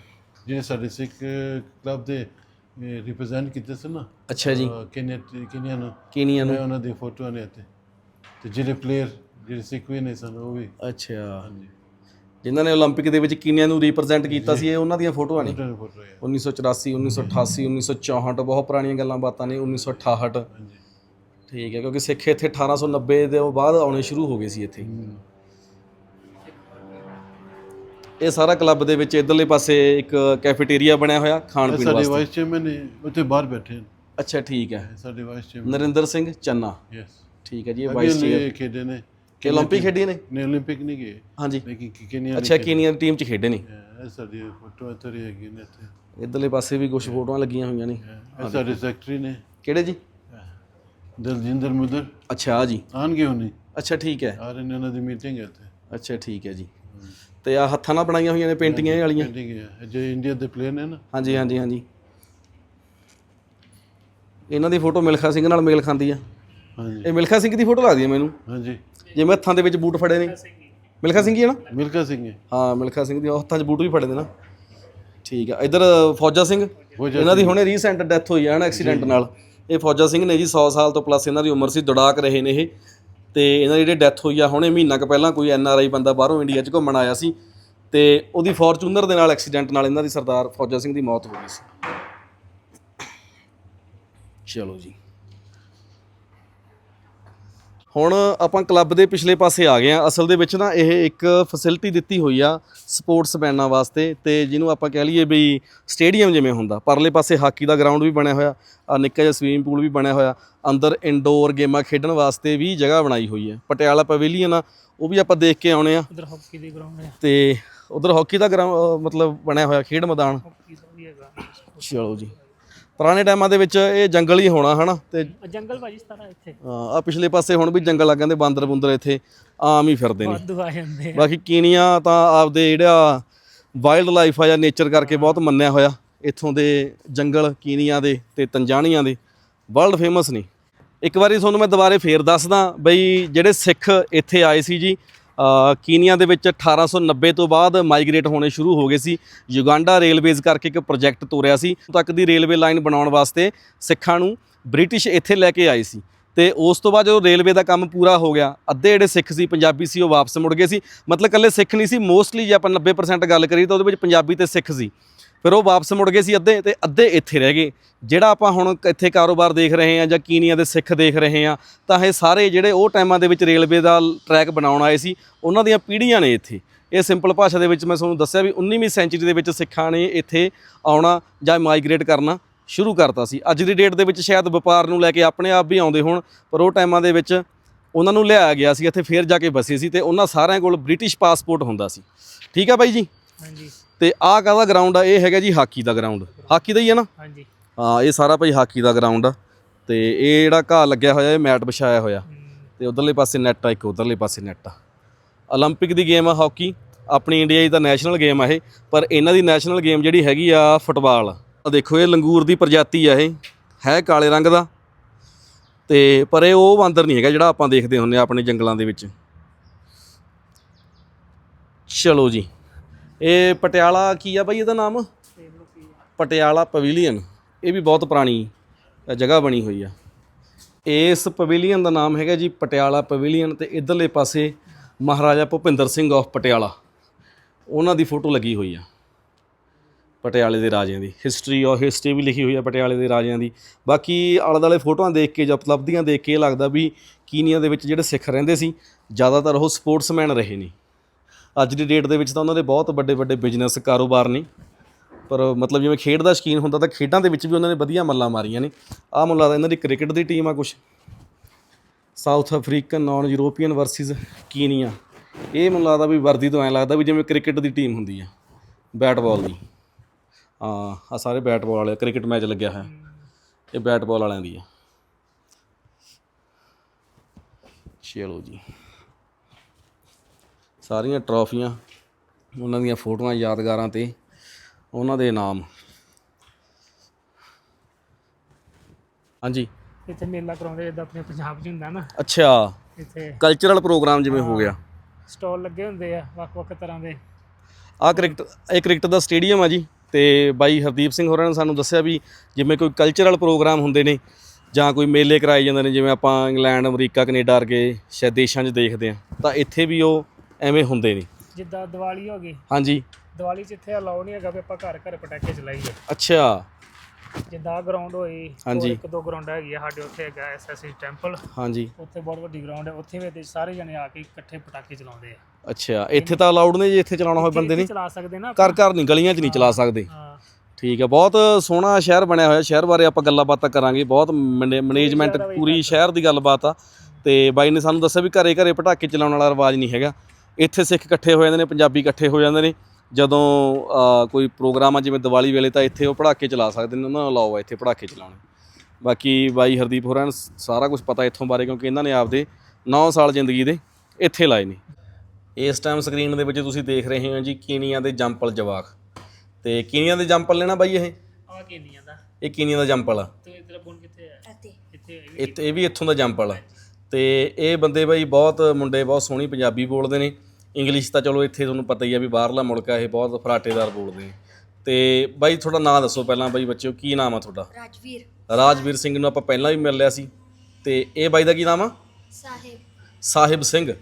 ਜਿਹੜੇ ਸਾਡੇ ਸਿੱਖ ਕਲੱਬ ਦੇ ਰਿਪਰੈਜ਼ੈਂਟ ਕੀਤੇ ਸੀ ਨਾ
ਅੱਛਾ ਜੀ
ਕੇਨੀਆ ਕੇਨੀਆ ਨੂੰ
ਕੀਨੀਆ ਨੂੰ
ਮੈਂ ਉਹਨਾਂ ਦੀ ਫੋਟੋ ਨੇ ਇੱਥੇ ਤੇ ਜਿਹੜੇ ਪਲੇਅਰ ਜਿਹੜੇ ਸਿੱਖ ਵੀ ਨੇ ਸਨ ਉਹ ਵੀ
ਅੱਛਾ
ਹਾਂਜੀ
ਜਿਨ੍ਹਾਂ ਨੇ 올림픽 ਦੇ ਵਿੱਚ ਕੀਨੀਆ ਨੂੰ ਰਿਪਰੈਜ਼ੈਂਟ ਕੀਤਾ ਸੀ ਇਹ ਉਹਨਾਂ ਦੀਆਂ ਫੋਟੋਆਂ ਨੇ
ਉਹਨਾਂ ਦੀ ਫੋਟੋ ਹੈ
1984 1988 1964 ਬਹੁਤ ਪੁਰਾਣੀਆਂ ਗੱਲਾਂ ਬਾਤਾਂ ਨੇ 1968
ਹਾਂਜੀ
ਠੀਕ ਹੈ ਕਿਉਂਕਿ ਸਿੱਖ ਇੱਥੇ 1890 ਦੇ ਬਾਅਦ ਆਉਣੇ ਸ਼ੁਰੂ ਹੋ ਗਏ ਸੀ ਇੱਥੇ ਇਹ ਸਾਰਾ ਕਲੱਬ ਦੇ ਵਿੱਚ ਇਧਰਲੇ ਪਾਸੇ ਇੱਕ ਕੈਫੇਟੇਰੀਆ ਬਣਿਆ ਹੋਇਆ ਖਾਣ
ਇਹ
ਪੀਣ
ਸਾਡੇ
ਵਾਸਤੇ
ਵਾਈਸ ਚੇਅਰਮੈਨ ਨੇ ਉੱਥੇ ਬਾਹਰ ਬੈਠੇ ਨੇ
ਅੱਛਾ ਠੀਕ ਹੈ
ਇਹ ਸਾਡੇ vice chairman
Narinder Singh Channa
yes
ਠੀਕ ਹੈ ਜੀ ਇਹ
ਵਾਈਸ
ਵਾਈਸ ਚੇਅਰ
ਖੇਡੇ ਨੇ
ਕਿ 올림픽 ਖੇਡੀਆਂ ਨੇ
ਨੇ 올림픽 ਨਹੀਂ ਗਏ
ਹਾਂਜੀ
ਲੇਕਿਨ ਕੇਨੀਆ
ਅੱਛਾ ਕੀਨੀਆ ਦੀ ਟੀਮ 'ਚ ਖੇਡੇ ਨੇ
ਇਹ ਸਾਡੀ ਫੋਟੋ ਇੱਥੇ ਹੀ ਹੈਗੀ ਨੇ ਇੱਥੇ
ਇਧਰਲੇ ਪਾਸੇ ਵੀ ਕੁਝ ਫੋਟੋਆਂ ਲੱਗੀਆਂ ਹੋਈਆਂ ਨੇ
ਇਹ ਸਾਡੇ ਸੈਕਟਰੀ ਨੇ
ਕਿਹੜੇ ਜੀ
ਦਲਜਿੰਦਰ ਮੁਦਰ
ਅੱਛਾ ਆਹ ਜੀ
ਆਣਗੇ ਹੁਣੀ
ਅੱਛਾ ਠੀਕ ਹੈ
ਆ ਰਹੇ ਨੇ ਉਹਨਾਂ ਦੀ ਮੀਟਿੰਗ ਹੈ ਇੱਥੇ
ਅੱਛਾ ਠੀਕ ਹੈ ਜੀ ਤੇ ਆ ਹੱਥਾਂ ਨਾਲ ਬਣਾਈਆਂ ਹੋਈਆਂ ਨੇ ਪੇਂਟਿੰਗਾਂ ਇਹ ਵਾਲੀਆਂ
ਮੀਟਿੰਗ ਹੈ ਇਹ ਜੋ ਇੰਡੀਆ ਦੇ ਪਲੇਅਰ ਨੇ ਨਾ
ਹਾਂਜੀ ਹਾਂਜੀ ਹਾਂਜੀ ਇਹਨਾਂ ਦੀ ਫੋਟੋ ਮਿਲਖਾ ਸਿੰਘ ਨਾਲ ਮੇਲ ਖਾਂਦੀ ਆ
ਹਾਂਜੀ।
ਇਹ ਮਿਲਖਾ ਸਿੰਘ ਦੀ ਫੋਟੋ ਲੱਗਦੀ ਹੈ ਮੈਨੂੰ।
ਹਾਂਜੀ।
ਜਿਵੇਂ ਹੱਥਾਂ ਦੇ ਵਿੱਚ ਬੂਟ ਫੜੇ ਨੇ। ਮਿਲਖਾ ਸਿੰਘ ਹੀ ਹੈ ਨਾ?
ਮਿਲਖਾ ਸਿੰਘ ਹੈ।
ਹਾਂ ਮਿਲਖਾ ਸਿੰਘ ਦੀ ਹੱਥਾਂ 'ਚ ਬੂਟ ਵੀ ਫੜੇ ਨੇ ਨਾ। ਠੀਕ ਆ। ਇਧਰ ਫੌਜਾ ਸਿੰਘ। ਇਹਨਾਂ ਦੀ ਹੁਣੇ ਰੀਸੈਂਟ ਡੈਥ ਹੋਈ ਆ ਨਾ ਐਕਸੀਡੈਂਟ ਨਾਲ। ਇਹ ਫੌਜਾ ਸਿੰਘ ਨੇ ਜੀ 100 ਸਾਲ ਤੋਂ ਪਲੱਸ ਇਹਨਾਂ ਦੀ ਉਮਰ ਸੀ ਦੌੜਾਕ ਰਹੇ ਨੇ ਇਹ। ਤੇ ਇਹਨਾਂ ਦੀ ਜਿਹੜੀ ਡੈਥ ਹੋਈ ਆ ਹੁਣੇ ਮਹੀਨਾ ਕੁ ਪਹਿਲਾਂ ਕੋਈ ਐਨ ਆਰ ਆਈ ਬੰਦਾ ਬਾਹਰੋਂ ਇੰਡੀਆ 'ਚ ਘੁੰਮਣ ਆਇਆ ਸੀ। ਤੇ ਉਹਦੀ ਫੋਰਚੂਨਰ ਦੇ ਨਾਲ ਐਕਸੀਡੈਂਟ ਨਾਲ ਇਹਨਾਂ ਦੀ ਸਰਦਾਰ ਫੌਜਾ ਸਿੰਘ ਦੀ ਮੌਤ ਹੋ ਗਈ ਸੀ। ਚਲੋ ਜੀ। ਹੁਣ ਆਪਾਂ ਕਲੱਬ ਦੇ ਪਿਛਲੇ ਪਾਸੇ ਆ ਗਏ ਆ ਅਸਲ ਦੇ ਵਿੱਚ ਨਾ ਇਹ ਇੱਕ ਫੈਸਿਲਿਟੀ ਦਿੱਤੀ ਹੋਈ ਆ ਸਪੋਰਟਸ ਮੈਨਾਂ ਵਾਸਤੇ ਤੇ ਜਿਹਨੂੰ ਆਪਾਂ ਕਹਿ ਲਈਏ ਵੀ ਸਟੇਡੀਅਮ ਜਿਵੇਂ ਹੁੰਦਾ। ਪਰਲੇ ਪਾਸੇ ਹਾਕੀ ਦਾ ਗਰਾਊਂਡ ਵੀ ਬਣਿਆ ਹੋਇਆ ਆ ਨਿੱਕਾ ਜਿਹਾ ਸਵੀਮਿੰਗ ਪੂਲ ਵੀ ਬਣਿਆ ਹੋਇਆ। ਅੰਦਰ ਇਨਡੋਰ ਗੇਮਾਂ ਖੇਡਣ ਵਾਸਤੇ ਵੀ ਜਗ੍ਹਾ ਬਣਾਈ ਹੋਈ ਹੈ। ਪਟਿਆਲਾ ਪਵੇਲੀਅਨ ਆ ਉਹ ਵੀ ਆਪਾਂ ਦੇਖ ਕੇ ਆਉਣੇ ਆ।
ਉਧਰ ਹਾਕੀ ਦੀ ਗਰਾਊਂਡ ਹੈ
ਤੇ ਉਧਰ ਹਾਕੀ ਦਾ ਗਰਾਊਂਡ ਮਤਲਬ ਬਣਿਆ ਹੋਇਆ ਖੇਡ ਮੈਦਾਨ। ਚਲੋ ਜੀ। ਪੁਰਾਣੇ ਟਾਈਮਾਂ ਦੇ ਵਿੱਚ ਇਹ ਜੰਗਲ ਹੀ ਹੋਣਾ ਹਨਾ? ਤੇ
ਆ ਜੰਗਲ ਭਾਜੀ ਸਾਰਾ ਇੱਥੇ।
ਆ ਪਿਛਲੇ ਪਾਸੇ ਹੁਣ ਵੀ ਜੰਗਲ ਲੱਗ ਜਾਂਦੇ ਬਾਂਦਰ ਬੁੰਦਰ ਇੱਥੇ ਆਮ ਹੀ ਫਿਰਦੇ ਨੇ।
ਵਾਧੂ ਆ ਜਾਂਦੇ ਆ।
ਬਾਕੀ ਕੀਨੀਆਂ ਤਾਂ ਆਪਦੇ ਜਿਹੜਾ ਵਾਈਲਡ ਲਾਈਫ ਆ ਜਾਂ ਨੇਚਰ ਕਰਕੇ ਬਹੁਤ ਮੰਨਿਆ ਹੋਇਆ ਇੱਥੋਂ ਦੇ ਜੰਗਲ ਕੀਨੀਆਂ ਦੇ ਤੇ ਤੰਜਾਨੀਆਂ ਦੇ ਵਰਲਡ ਫੇਮਸ ਨੇ। ਇੱਕ ਵਾਰੀ ਤੁਹਾਨੂੰ ਮੈਂ ਦੁਬਾਰੇ ਫੇਰ ਦੱਸਦਾ ਬਈ ਜਿਹੜੇ ਸਿੱਖ ਇੱਥੇ ਆਏ ਸੀ ਜੀ ਕੀਨੀਆ ਦੇ ਵਿੱਚ 1890 ਤੋਂ ਬਾਅਦ ਮਾਈਗ੍ਰੇਟ ਹੋਣੇ ਸ਼ੁਰੂ ਹੋ ਗਏ ਸੀ। ਯੁਗਾਂਡਾ ਰੇਲਵੇਜ਼ ਕਰਕੇ ਇੱਕ ਪ੍ਰੋਜੈਕਟ ਤੋਰਿਆ ਸੀ। ਤੱਕ ਦੀ ਰੇਲਵੇ ਲਾਈਨ ਬਣਾਉਣ ਵਾਸਤੇ ਸਿੱਖਾਂ ਨੂੰ ਬ੍ਰਿਟਿਸ਼ ਇੱਥੇ ਲੈ ਕੇ ਆਏ ਸੀ। ਤੇ ਉਸ ਤੋਂ ਬਾਅਦ ਜਦੋਂ ਰੇਲਵੇ ਦਾ ਕੰਮ ਪੂਰਾ ਹੋ ਗਿਆ, ਅੱਧੇ ਜਿਹੜੇ ਸਿੱਖ ਸੀ, ਪੰਜਾਬੀ ਸੀ, ਉਹ ਵਾਪਸ ਮੁੜ ਗਏ ਸੀ। ਮਤਲਬ ਇਕੱਲੇ ਸਿੱਖ ਨਹੀਂ ਸੀ ਮੋਸਟਲੀ ਜੇ ਆਪਾਂ 90% ਗੱਲ ਕਰੀਏ ਤਾਂ ਉਹਦੇ ਵਿੱਚ ਪੰਜਾਬੀ ਤੇ ਸਿੱਖ ਸੀ। ਫਿਰ ਉਹ ਵਾਪਸ ਮੁੜ ਗਏ ਸੀ ਅੱਧੇ ਤੇ ਅੱਧੇ ਇੱਥੇ ਰਹਿ ਗਏ। ਜਿਹੜਾ ਆਪਾਂ ਹੁਣ ਇੱਥੇ ਕਾਰੋਬਾਰ ਦੇਖ ਰਹੇ ਹਾਂ ਜਾਂ ਕੀਨੀਆ ਦੇ ਸਿੱਖ ਦੇਖ ਰਹੇ ਹਾਂ, ਤਾਂ ਇਹ ਸਾਰੇ ਜਿਹੜੇ ਉਹ ਟਾਈਮਾਂ ਦੇ ਵਿੱਚ ਰੇਲਵੇ ਦਾ ਟਰੈਕ ਬਣਾਉਣ ਆਏ ਸੀ, ਉਹਨਾਂ ਦੀਆਂ ਪੀੜ੍ਹੀਆਂ ਨੇ ਇੱਥੇ। ਇਹ ਸਿੰਪਲ ਭਾਸ਼ਾ ਦੇ ਵਿੱਚ ਮੈਂ ਤੁਹਾਨੂੰ ਦੱਸਿਆ ਵੀ 19ਵੀਂ ਸੈਂਚਰੀ ਦੇ ਵਿੱਚ ਸਿੱਖਾਂ ਨੇ ਇੱਥੇ ਆਉਣਾ ਜਾਂ ਮਾਈਗ੍ਰੇਟ ਕਰਨਾ ਸ਼ੁਰੂ ਕਰਤਾ ਸੀ। ਅੱਜ ਦੀ ਡੇਟ ਦੇ ਵਿੱਚ ਸ਼ਾਇਦ ਵਪਾਰ ਨੂੰ ਲੈ ਕੇ ਆਪਣੇ ਆਪ ਵੀ ਆਉਂਦੇ ਹੋਣ, ਪਰ ਉਹ ਟਾਈਮਾਂ ਦੇ ਵਿੱਚ ਉਹਨਾਂ ਨੂੰ ਲਿਆਇਆ ਗਿਆ ਸੀ, ਇੱਥੇ ਫੇਰ ਜਾ ਕੇ ਬਸੇ ਸੀ ਤੇ ਉਹਨਾਂ ਸਾਰਿਆਂ ਕੋਲ ਬ੍ਰਿਟਿਸ਼ ਪਾਸਪੋਰਟ ਹੁੰਦਾ ਸੀ। ਠੀਕ ਆ ਬਾਈ ਜੀ?
ਹਾਂਜੀ।
ਤੇ ਆਹ ਕਾਹਦਾ ਗਰਾਊਂਡ ਆ ਇਹ ਹੈਗਾ ਜੀ ਹਾਕੀ ਦਾ ਗਰਾਊਂਡ ਹਾਕੀ ਦਾ ਹੀ ਹੈ ਨਾ
ਹਾਂਜੀ
ਹਾਂ ਇਹ ਸਾਰਾ ਭਾਈ ਹਾਕੀ ਦਾ ਗਰਾਊਂਡ ਆ ਤੇ ਇਹ ਜਿਹੜਾ ਘਾਹ ਲੱਗਿਆ ਹੋਇਆ ਇਹ ਮੈਟ ਵਿਛਾਇਆ ਹੋਇਆ ਤੇ ਉਧਰਲੇ ਪਾਸੇ ਨੈਟ ਆ ਇੱਕ ਉਧਰਲੇ ਪਾਸੇ ਨੈਟ ਆ 올림픽 ਦੀ ਗੇਮ ਆ ਹਾਕੀ ਆਪਣੀ ਇੰਡੀਆ ਦੀ ਤਾਂ ਨੈਸ਼ਨਲ ਗੇਮ ਆ ਇਹ ਪਰ ਇਹਨਾਂ ਦੀ ਨੈਸ਼ਨਲ ਗੇਮ ਜਿਹੜੀ ਹੈਗੀ ਆ ਫੁੱਟਬਾਲ ਆ ਦੇਖੋ ਇਹ ਲੰਗੂਰ ਦੀ ਪ੍ਰਜਾਤੀ ਆ ਇਹ ਹੈ ਕਾਲੇ ਰੰਗ ਦਾ ਤੇ ਪਰ ਇਹ ਉਹ ਬਾਂਦਰ ਨਹੀਂ ਹੈਗਾ ਜਿਹੜਾ ਆਪਾਂ ਦੇਖਦੇ ਹੁੰਨੇ ਆ ਆਪਣੇ ਜੰਗਲਾਂ ਦੇ ਵਿੱਚ ਚਲੋ ਜੀ ਇਹ ਪਟਿਆਲਾ ਕੀ ਆ ਬਾਈ ਇਹਦਾ ਨਾਮ? ਪਟਿਆਲਾ ਪਵੀਲੀਅਨ। ਇਹ ਵੀ ਬਹੁਤ ਪੁਰਾਣੀ ਜਗ੍ਹਾ ਬਣੀ ਹੋਈ ਆ। ਇਸ ਪਵੀਲੀਅਨ ਦਾ ਨਾਮ ਹੈਗਾ ਜੀ ਪਟਿਆਲਾ ਪਵੀਲੀਅਨ ਤੇ ਇਧਰਲੇ ਪਾਸੇ ਮਹਾਰਾਜਾ ਭੁਪਿੰਦਰ ਸਿੰਘ ਆਫ ਪਟਿਆਲਾ। ਉਹਨਾਂ ਦੀ ਫੋਟੋ ਲੱਗੀ ਹੋਈ ਆ। ਪਟਿਆਲੇ ਦੇ ਰਾਜਿਆਂ ਦੀ। ਹਿਸਟਰੀ ਔਰ ਹਿਸਟਰੀ ਵੀ ਲਿਖੀ ਹੋਈ ਆ ਪਟਿਆਲੇ ਦੇ ਰਾਜਿਆਂ ਦੀ। ਬਾਕੀ ਆਲੇ ਦੁਆਲੇ ਫੋਟੋਆਂ ਦੇਖ ਕੇ ਜਾਂ ਉਪਲਬਧੀਆਂ ਦੇਖ ਕੇ ਇਹ ਲੱਗਦਾ ਵੀ ਕੀਨੀਆ ਦੇ ਵਿੱਚ ਜਿਹੜੇ ਸਿੱਖ ਰਹਿੰਦੇ ਸੀ, ਜ਼ਿਆਦਾਤਰ ਉਹ ਸਪੋਰਟਸਮੈਨ ਰਹੇ ਨੇ। ਅੱਜ ਦੀ ਡੇਟ ਦੇ ਵਿੱਚ ਤਾਂ ਉਹਨਾਂ ਦੇ ਬਹੁਤ ਵੱਡੇ ਵੱਡੇ ਬਿਜ਼ਨਸ ਕਾਰੋਬਾਰ ਨੇ। ਪਰ ਮਤਲਬ ਜਿਵੇਂ ਖੇਡ ਦਾ ਸ਼ੌਕੀਨ ਹੁੰਦਾ ਤਾਂ ਖੇਡਾਂ ਦੇ ਵਿੱਚ ਵੀ ਉਹਨਾਂ ਨੇ ਵਧੀਆ ਮੱਲਾਂ ਮਾਰੀਆਂ ਨੇ। ਆਹ ਮੈਨੂੰ ਲੱਗਦਾ ਇਹਨਾਂ ਦੀ ਕ੍ਰਿਕਟ ਦੀ ਟੀਮ ਆ ਕੁਛ। South African non European versus Kenya. ਇਹ ਮੈਨੂੰ ਲੱਗਦਾ ਵੀ ਵਰਦੀ ਤੋਂ ਐਂ ਲੱਗਦਾ ਵੀ ਜਿਵੇਂ ਕ੍ਰਿਕਟ ਦੀ ਟੀਮ ਹੁੰਦੀ ਆ ਬੈਟ ਬਾਲ ਦੀ। ਹਾਂ ਆ ਸਾਰੇ ਬੈਟ ਬਾਲ ਵਾਲੇ ਕ੍ਰਿਕਟ ਮੈਚ ਲੱਗਿਆ ਹੋਇਆ। ਇਹ ਬੈਟ ਬਾਲ ਵਾਲਿਆਂ ਦੀ ਆ। ਚਲੋ ਜੀ। ਸਾਰੀਆਂ ਟਰੋਫੀਆਂ ਉਹਨਾਂ ਦੀਆਂ ਫੋਟੋਆਂ ਯਾਦਗਾਰਾਂ ਤੇ ਉਹਨਾਂ ਦੇ ਨਾਮ। ਹਾਂਜੀ।
ਇੱਥੇ ਮੇਲਾ ਕਰਾਉਂਦੇ ਜਿੱਦਾਂ ਆਪਣੇ ਪੰਜਾਬ 'ਚ ਹੁੰਦਾ ਨਾ।
ਅੱਛਾ।
ਇੱਥੇ
ਕਲਚਰਲ ਪ੍ਰੋਗਰਾਮ ਜਿਵੇਂ ਹੋ ਗਿਆ।
ਸਟਾਲ ਲੱਗੇ ਹੁੰਦੇ ਆ ਵੱਖ-ਵੱਖ ਤਰ੍ਹਾਂ ਦੇ।
ਆ ਕ੍ਰਿਕਟ ਇਹ ਕ੍ਰਿਕਟ ਦਾ ਸਟੇਡੀਅਮ ਆ ਜੀ ਤੇ ਬਾਈ ਹਰਦੀਪ ਸਿੰਘ ਹੋਰਾਂ ਨੇ ਸਾਨੂੰ ਦੱਸਿਆ ਵੀ ਜਿਵੇਂ ਕੋਈ ਕਲਚਰਲ ਪ੍ਰੋਗਰਾਮ ਹੁੰਦੇ ਨੇ ਜਾਂ ਕੋਈ ਮੇਲੇ ਕਰਾਏ ਜਾਂਦੇ ਨੇ ਜਿਵੇਂ ਆਪਾਂ ਇੰਗਲੈਂਡ ਅਮਰੀਕਾ ਕੈਨੇਡਾ ਵਰਗੇ ਸ਼ਾਇਦ ਦੇਸ਼ਾਂ 'ਚ ਦੇਖਦੇ ਆ ਤਾਂ ਇੱਥੇ ਵੀ ਉਹ ਐਵੇਂ ਹੁੰਦੇ ਨੇ
ਜਿੱਦਾਂ ਦੀਵਾਲੀ ਹੋ ਗਈ।
ਹਾਂਜੀ।
ਦੀਵਾਲੀ 'ਚ ਇੱਥੇ ਅਲਾਉ ਨਹੀਂ ਹੈਗਾ ਵੀ ਆਪਾਂ ਘਰ ਘਰ ਪਟਾਕੇ ਚਲਾਈਏ।
ਅੱਛਾ।
ਜਿੱਦਾਂ ਗਰਾਊਂਡ ਹੋਈ
ਹਾਂਜੀ।
ਇੱਕ ਦੋ ਗਰਾਊਂਡ ਹੈਗੀ ਆ ਸਾਡੇ ਉੱਥੇ ਹੈਗਾ ਐਸਐਸਸੀ ਟੈਂਪਲ
ਹਾਂਜੀ।
ਉੱਥੇ ਬਹੁਤ ਵੱਡੀ ਗਰਾਊਂਡ ਹੈ ਉੱਥੇ ਵੀ ਤੇ ਸਾਰੇ ਜਣੇ ਆ ਕੇ ਇਕੱਠੇ ਪਟਾਕੇ ਚਲਾਉਂਦੇ ਆ।
ਅੱਛਾ ਇੱਥੇ ਤਾਂ ਅਲਾਉਡ ਨੇ ਜੇ ਇੱਥੇ ਚਲਾਉਣਾ ਹੋਵੇ ਬੰਦੇ
ਇੱਥੇ
ਨੇ
ਚਲਾ ਸਕਦੇ ਨਾ
ਘਰ ਘਰ ਨਹੀਂ ਗਲੀਆਂ 'ਚ ਨਹੀਂ ਚਲਾ ਸਕਦੇ।
ਹਾਂ।
ਠੀਕ ਹੈ ਬਹੁਤ ਸੋਹਣਾ ਸ਼ਹਿਰ ਬਣਿਆ ਹੋਇਆ ਸ਼ਹਿਰ ਬਾਰੇ ਆਪਾਂ ਗੱਲਾਂ ਬਾਤਾਂ ਕਰਾਂਗੇ। ਬਹੁਤ ਮੈਨੇਜਮੈਂਟ ਪੂਰੀ ਸ਼ਹਿਰ ਦੀ ਗੱਲਬਾਤ ਆ। ਤੇ ਬਾਈ ਨੇ ਸਾਨੂੰ ਦੱਸਿਆ ਵੀ ਘਰੇ ਘਰੇ ਪਟਾਕੇ ਚਲਾਉਣ ਵਾਲਾ ਰਿਵਾਜ ਨਹੀਂ ਹੈਗਾ। ਇੱਥੇ ਸਿੱਖ ਇਕੱਠੇ ਹੋ ਜਾਂਦੇ ਨੇ ਪੰਜਾਬੀ ਇਕੱਠੇ ਹੋ ਜਾਂਦੇ ਨੇ। ਜਦੋਂ ਕੋਈ ਪ੍ਰੋਗਰਾਮ ਆ ਜਿਵੇਂ ਦੀਵਾਲੀ ਵੇਲੇ ਤਾਂ ਇੱਥੇ ਉਹ ਪੜਾਕੇ ਚਲਾ ਸਕਦੇ ਨੇ। ਉਹਨਾਂ ਨੂੰ ਅਲਾਓ ਆ ਇੱਥੇ ਪੜਾਕੇ ਚਲਾਉਣੇ। ਬਾਕੀ ਬਾਈ ਹਰਦੀਪ ਹੋਰਾਂ ਨੂੰ ਸਾਰਾ ਕੁਝ ਪਤਾ ਇੱਥੋਂ ਬਾਰੇ ਕਿਉਂਕਿ ਇਹਨਾਂ ਨੇ ਆਪਦੇ 9 ਸਾਲ ਜ਼ਿੰਦਗੀ ਦੇ ਇੱਥੇ ਲਾਏ ਨੇ। ਇਸ ਟਾਈਮ ਸਕਰੀਨ ਦੇ ਵਿੱਚ ਤੁਸੀਂ ਦੇਖ ਰਹੇ ਹੋ ਜੀ ਕੀਨੀਆਂ ਦੇ ਜੰਪਲ ਜਵਾਕ। ਤੇ ਕੀਨੀਆਂ ਦੇ ਜੰਪਲ ਨਾ ਬਾਈ ਇਹ?
ਆ ਕੀ ਨਹੀਂ ਆਂਦਾ
ਇਹ ਕੀਨੀਆਂ ਦਾ ਜੰਪਲ ਆ।
ਤੇ ਤੇਰਾ ਫੋਨ ਕਿੱਥੇ ਹੈ
Ate.
ਇੱਥੇ
ਇੱਥੇ ਇਹ ਵੀ ਇੱਥੋਂ ਦਾ ਜੰਪਲ ਆ। ਤੇ ਇਹ ਬੰਦੇ ਬਾਈ ਬਹੁਤ ਮੁੰਡੇ ਬਹੁਤ ਸੋਹਣੀ ਪੰਜਾਬੀ ਬੋਲਦੇ ਨੇ। ਇੰਗਲਿਸ਼ ਤਾਂ ਚਲੋ ਇੱਥੇ ਤੁਹਾਨੂੰ ਪਤਾ ਹੀ ਆ ਵੀ ਬਾਹਰਲਾ ਮੁਲਕ ਆ ਇਹ ਬਹੁਤ ਫਰਾਟੇਦਾਰ ਬੋਲਦੇ ਨੇ ਤੇ ਬਾਈ ਤੁਹਾਡਾ ਨਾਮ ਦੱਸੋ ਪਹਿਲਾਂ ਬਾਈ ਬੱਚਿਓ ਕੀ ਨਾਮ ਆ ਤੁਹਾਡਾ?
Rajveer.
ਰਾਜਵੀਰ ਸਿੰਘ ਨੂੰ ਆਪਾਂ ਪਹਿਲਾਂ ਵੀ ਮਿਲ ਲਿਆ ਸੀ। ਤੇ ਇਹ ਬਾਈ ਦਾ ਕੀ ਨਾਮ ਆ?
Sahib.
ਸਾਹਿਬ ਸਿੰਘ।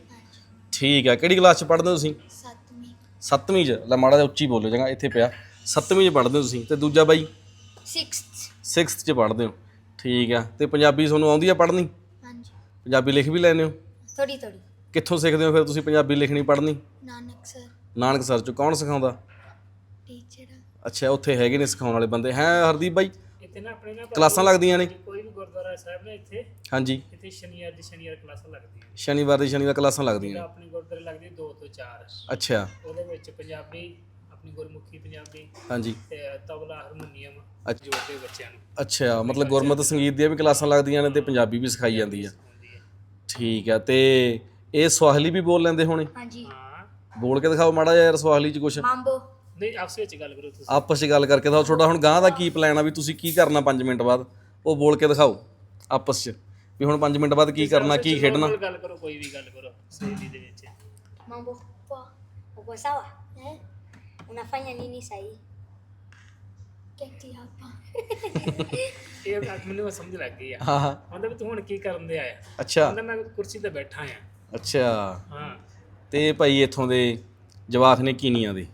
ਠੀਕ ਆ ਕਿਹੜੀ ਕਲਾਸ ਚ ਪੜ੍ਹਦੇ ਹੋ ਤੁਸੀਂ?
Satmi.
ਸੱਤਵੀਂ ਚ। ਲੈ ਮਾੜਾ ਜਿਹਾ ਉੱਚੀ ਬੋਲੋ ਜਗਾ ਇੱਥੇ ਪਿਆ। ਸੱਤਵੀਂ ਚ ਪੜ੍ਹਦੇ ਹੋ ਤੁਸੀਂ। ਤੇ ਦੂਜਾ ਬਾਈ?
Sixth.
6th ਚ ਪੜ੍ਹਦੇ ਹੋ। ਠੀਕ ਆ। ਤੇ ਪੰਜਾਬੀ ਤੁਹਾਨੂੰ ਆਉਂਦੀ ਆ ਪੜ੍ਹਨੀ?
Anji.
ਪੰਜਾਬੀ ਲਿਖ ਵੀ ਲੈਂਦੇ ਹੋ?
Thodi thodi.
ਕਿੱਥੋਂ ਸਿੱਖਦੇ ਹੋ ਫਿਰ ਤੁਸੀਂ ਪੰਜਾਬੀ ਲਿਖਣੀ ਪੜ੍ਹਨੀ?
Nanak sir.
ਨਾਨਕ ਸਰ ਚ ਕੌਣ ਸਿਖਾਉਂਦਾ?
Teacher.
ਅੱਛਾ ਉੱਥੇ ਹੈਗੇ ਨੇ ਸਿਖਾਉਣ ਵਾਲੇ ਬੰਦੇ। ਹੈ ਹਰਦੀਪ ਬਾਈ?
ਇੱਥੇ ਨਾ ਆਪਣੇ ਨਾ
ਕਲਾਸਾਂ ਲੱਗਦੀਆਂ ਨੇ?
ਕੋਈ ਵੀ ਗੁਰਦੁਆਰਾ ਸਾਹਿਬ ਨੇ ਇੱਥੇ।
ਹਾਂਜੀ।
ਇੱਥੇ ਸ਼ਨੀਵਾਰ ਦੀ ਸ਼ਨੀਵਾਰ ਕਲਾਸਾਂ ਲੱਗਦੀਆਂ
ਸ਼ਨੀਵਾਰ ਦੀ ਸ਼ਨੀਵਾਰ ਕਲਾਸਾਂ ਲੱਗਦੀਆਂ ਨੇ।
ਆਪਣੀ ਗੁਰਦੁਆਰੇ ਲੱਗਦੀ 2 ਤੋਂ 4
ਅੱਛਾ।
ਉਹਦੇ ਵਿੱਚ ਪੰਜਾਬੀ ਆਪਣੀ ਗੁਰਮੁਖੀ ਪੰਜਾਬੀ
ਹਾਂਜੀ।
ਤੇ ਤਬਲਾ ਹਾਰਮੋਨੀਅਮ
ਅੱਛਾ।
ਜੋੜਦੇ ਬੱਚਿਆਂ ਨੂੰ
ਅੱਛਾ ਮਤਲਬ ਗੁਰਮਤਿ ਸੰਗੀਤ ਦੀਆਂ ਵੀ ਕਲਾਸਾਂ ਲੱਗਦੀਆਂ ਨੇ ਤੇ ਪੰਜਾਬੀ ਵੀ ਸਿਖਾਈ ਜਾਂਦੀ ਆ। ਠੀਕ ਆ ਤੇ ਇਹ ਸਵਾਹਲੀ ਵੀ ਬੋਲ ਲੈਂਦੇ ਹੋਣੇ
Anji.
ਹਾਂ
ਬੋਲ ਕੇ ਦਿਖਾਓ ਮਾੜਾ ਜਿਹਾ ਯਾਰ ਸਵਾਹਲੀ ਚ ਕੁਛ.
ਨਹੀਂ ਆਪਸ ਵਿੱਚ ਗੱਲ ਕਰੋ ਤੁਸੀਂ
ਆਪਸ ਚ ਗੱਲ ਕਰਕੇ ਦਿਖਾਓ ਤੁਹਾਡਾ ਹੁਣ ਗਾਂ ਦਾ ਕੀ ਪਲਾਨ ਆ ਵੀ ਤੁਸੀਂ ਕੀ ਕਰਨਾ 5 ਮਿੰਟ ਬਾਅਦ ਉਹ ਬੋਲ ਕੇ ਦਿਖਾਓ ਆਪਸ ਚ ਵੀ ਹੁਣ 5 ਮਿੰਟ ਬਾਅਦ ਕੀ ਕਰਨਾ ਕੀ ਖੇਡਣਾ
normal ਗੱਲ ਕਰੋ ਕੋਈ ਵੀ ਗੱਲ ਕਰੋ ਸਹੇਲੀ ਦੇ ਵਿੱਚ
Mambo poa. Uko sawa? Eh? Unafanya nini sahi? Keti hapa.
ਇਹ ਗੱਲ ਮੈਨੂੰ ਸਮਝ ਲੱਗ ਗਈ ਆ
ਹਾਂ ਹਾਂ
ਕਹਿੰਦਾ ਵੀ ਤੂੰ ਹੁਣ ਕੀ ਕਰਨ ਦੇ ਆਇਆ
ਅੱਛਾ
ਕਹਿੰਦਾ ਮੈਂ ਕੁਰਸੀ ਤੇ ਬੈਠਾ ਆ
ਅੱਛਾ।
ਹਾਂ।
ਤੇ ਭਾਈ ਇੱਥੋਂ ਦੇ ਜਵਾਕ ਨੇ ਕੀਨੀਆਂ ਦੇ?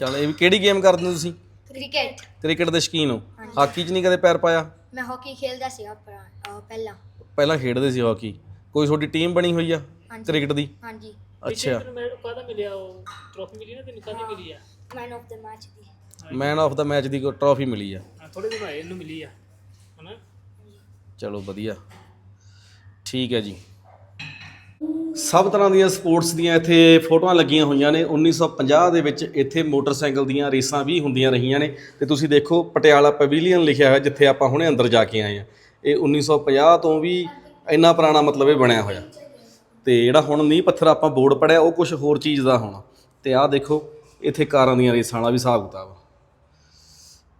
ਚਲ ਇਹ ਵੀ ਕਿਹੜੀ ਗੇਮ ਕਰਦੇ ਹੋ ਤੁਸੀਂ?
Cricket.
ਕ੍ਰਿਕਟ ਦੇ ਸ਼ੌਕੀਨ ਹੋ। ਹਾਕੀ 'ਚ ਨਹੀਂ ਕਦੇ ਪੈਰ ਪਾਇਆ?
ਮੈਂ ਹਾਕੀ ਖੇਲਦਾ ਸੀਗਾ ਪਰ- ਅਹ ਪਹਿਲਾਂ।
ਪਹਿਲਾਂ ਖੇਡਦੇ ਸੀ ਹਾਕੀ। ਕੋਈ ਤੁਹਾਡੀ ਟੀਮ ਬਣੀ ਹੋਈ ਆ
ਹਾਂਜੀ।
ਕ੍ਰਿਕਟ ਦੀ?
ਹਾਂਜੀ।
ਅੱਛਾ।
ਤੈਨੂੰ ਮੈਂ ਕਾਹਦਾ ਮਿਲਿਆ ਉਹ? ਟਰੋਫੀ ਮਿਲੀ ਨਾ ਤੈਨੂੰ ਕਾਹਦੀ ਮਿਲੀ ਆ?
ਮੈਨ ਆਫ ਦ ਮੈਚ ਦੀ।
ਮੈਨ ਆਫ ਦਾ ਮੈਚ ਦੀ ਕੋਈ ਟਰੋਫੀ ਮਿਲੀ ਆ।
ਹਾਂ, ਥੋੜੇ ਦਿਨ ਹੋਏ ਇਹਨੂੰ ਮਿਲੀ ਆ। ਹਨਾ?
ਚਲੋ ਵਧੀਆ। ਠੀਕ ਹੈ ਜੀ। ਸਭ ਤਰ੍ਹਾਂ ਦੀਆਂ ਸਪੋਰਟਸ ਦੀਆਂ ਇੱਥੇ ਫੋਟੋਆਂ ਲੱਗੀਆਂ ਹੋਈਆਂ ਨੇ। 1950 ਦੇ ਵਿੱਚ ਇੱਥੇ ਮੋਟਰਸਾਈਕਲ ਦੀਆਂ ਰੇਸਾਂ ਵੀ ਹੁੰਦੀਆਂ ਰਹੀਆਂ ਨੇ। ਤੇ ਤੁਸੀਂ ਦੇਖੋ, ਪਟਿਆਲਾ ਪਵੀਲੀਅਨ ਲਿਖਿਆ ਹੋਇਆ, ਜਿੱਥੇ ਆਪਾਂ ਹੁਣੇ ਅੰਦਰ ਜਾ ਕੇ ਆਏ ਆ ਇਹ 1950 ਤੋਂ ਵੀ ਇੰਨਾ ਪੁਰਾਣਾ ਮਤਲਬ ਇਹ ਬਣਿਆ ਹੋਇਆ। ਤੇ ਜਿਹੜਾ ਹੁਣ ਨੀਂਹ ਪੱਥਰ ਆਪਾਂ ਬੋਰਡ ਪੜਿਆ, ਉਹ ਕੁਝ ਹੋਰ ਚੀਜ਼ ਦਾ ਹੋਣਾ। ਤੇ ਆਹ ਦੇਖੋ, ਇੱਥੇ ਕਾਰਾਂ ਦੀਆਂ ਰੇਸਾਂ ਵਾਲਾ ਵੀ ਹਿਸਾਬ ਕਿਤਾਬ ਆ।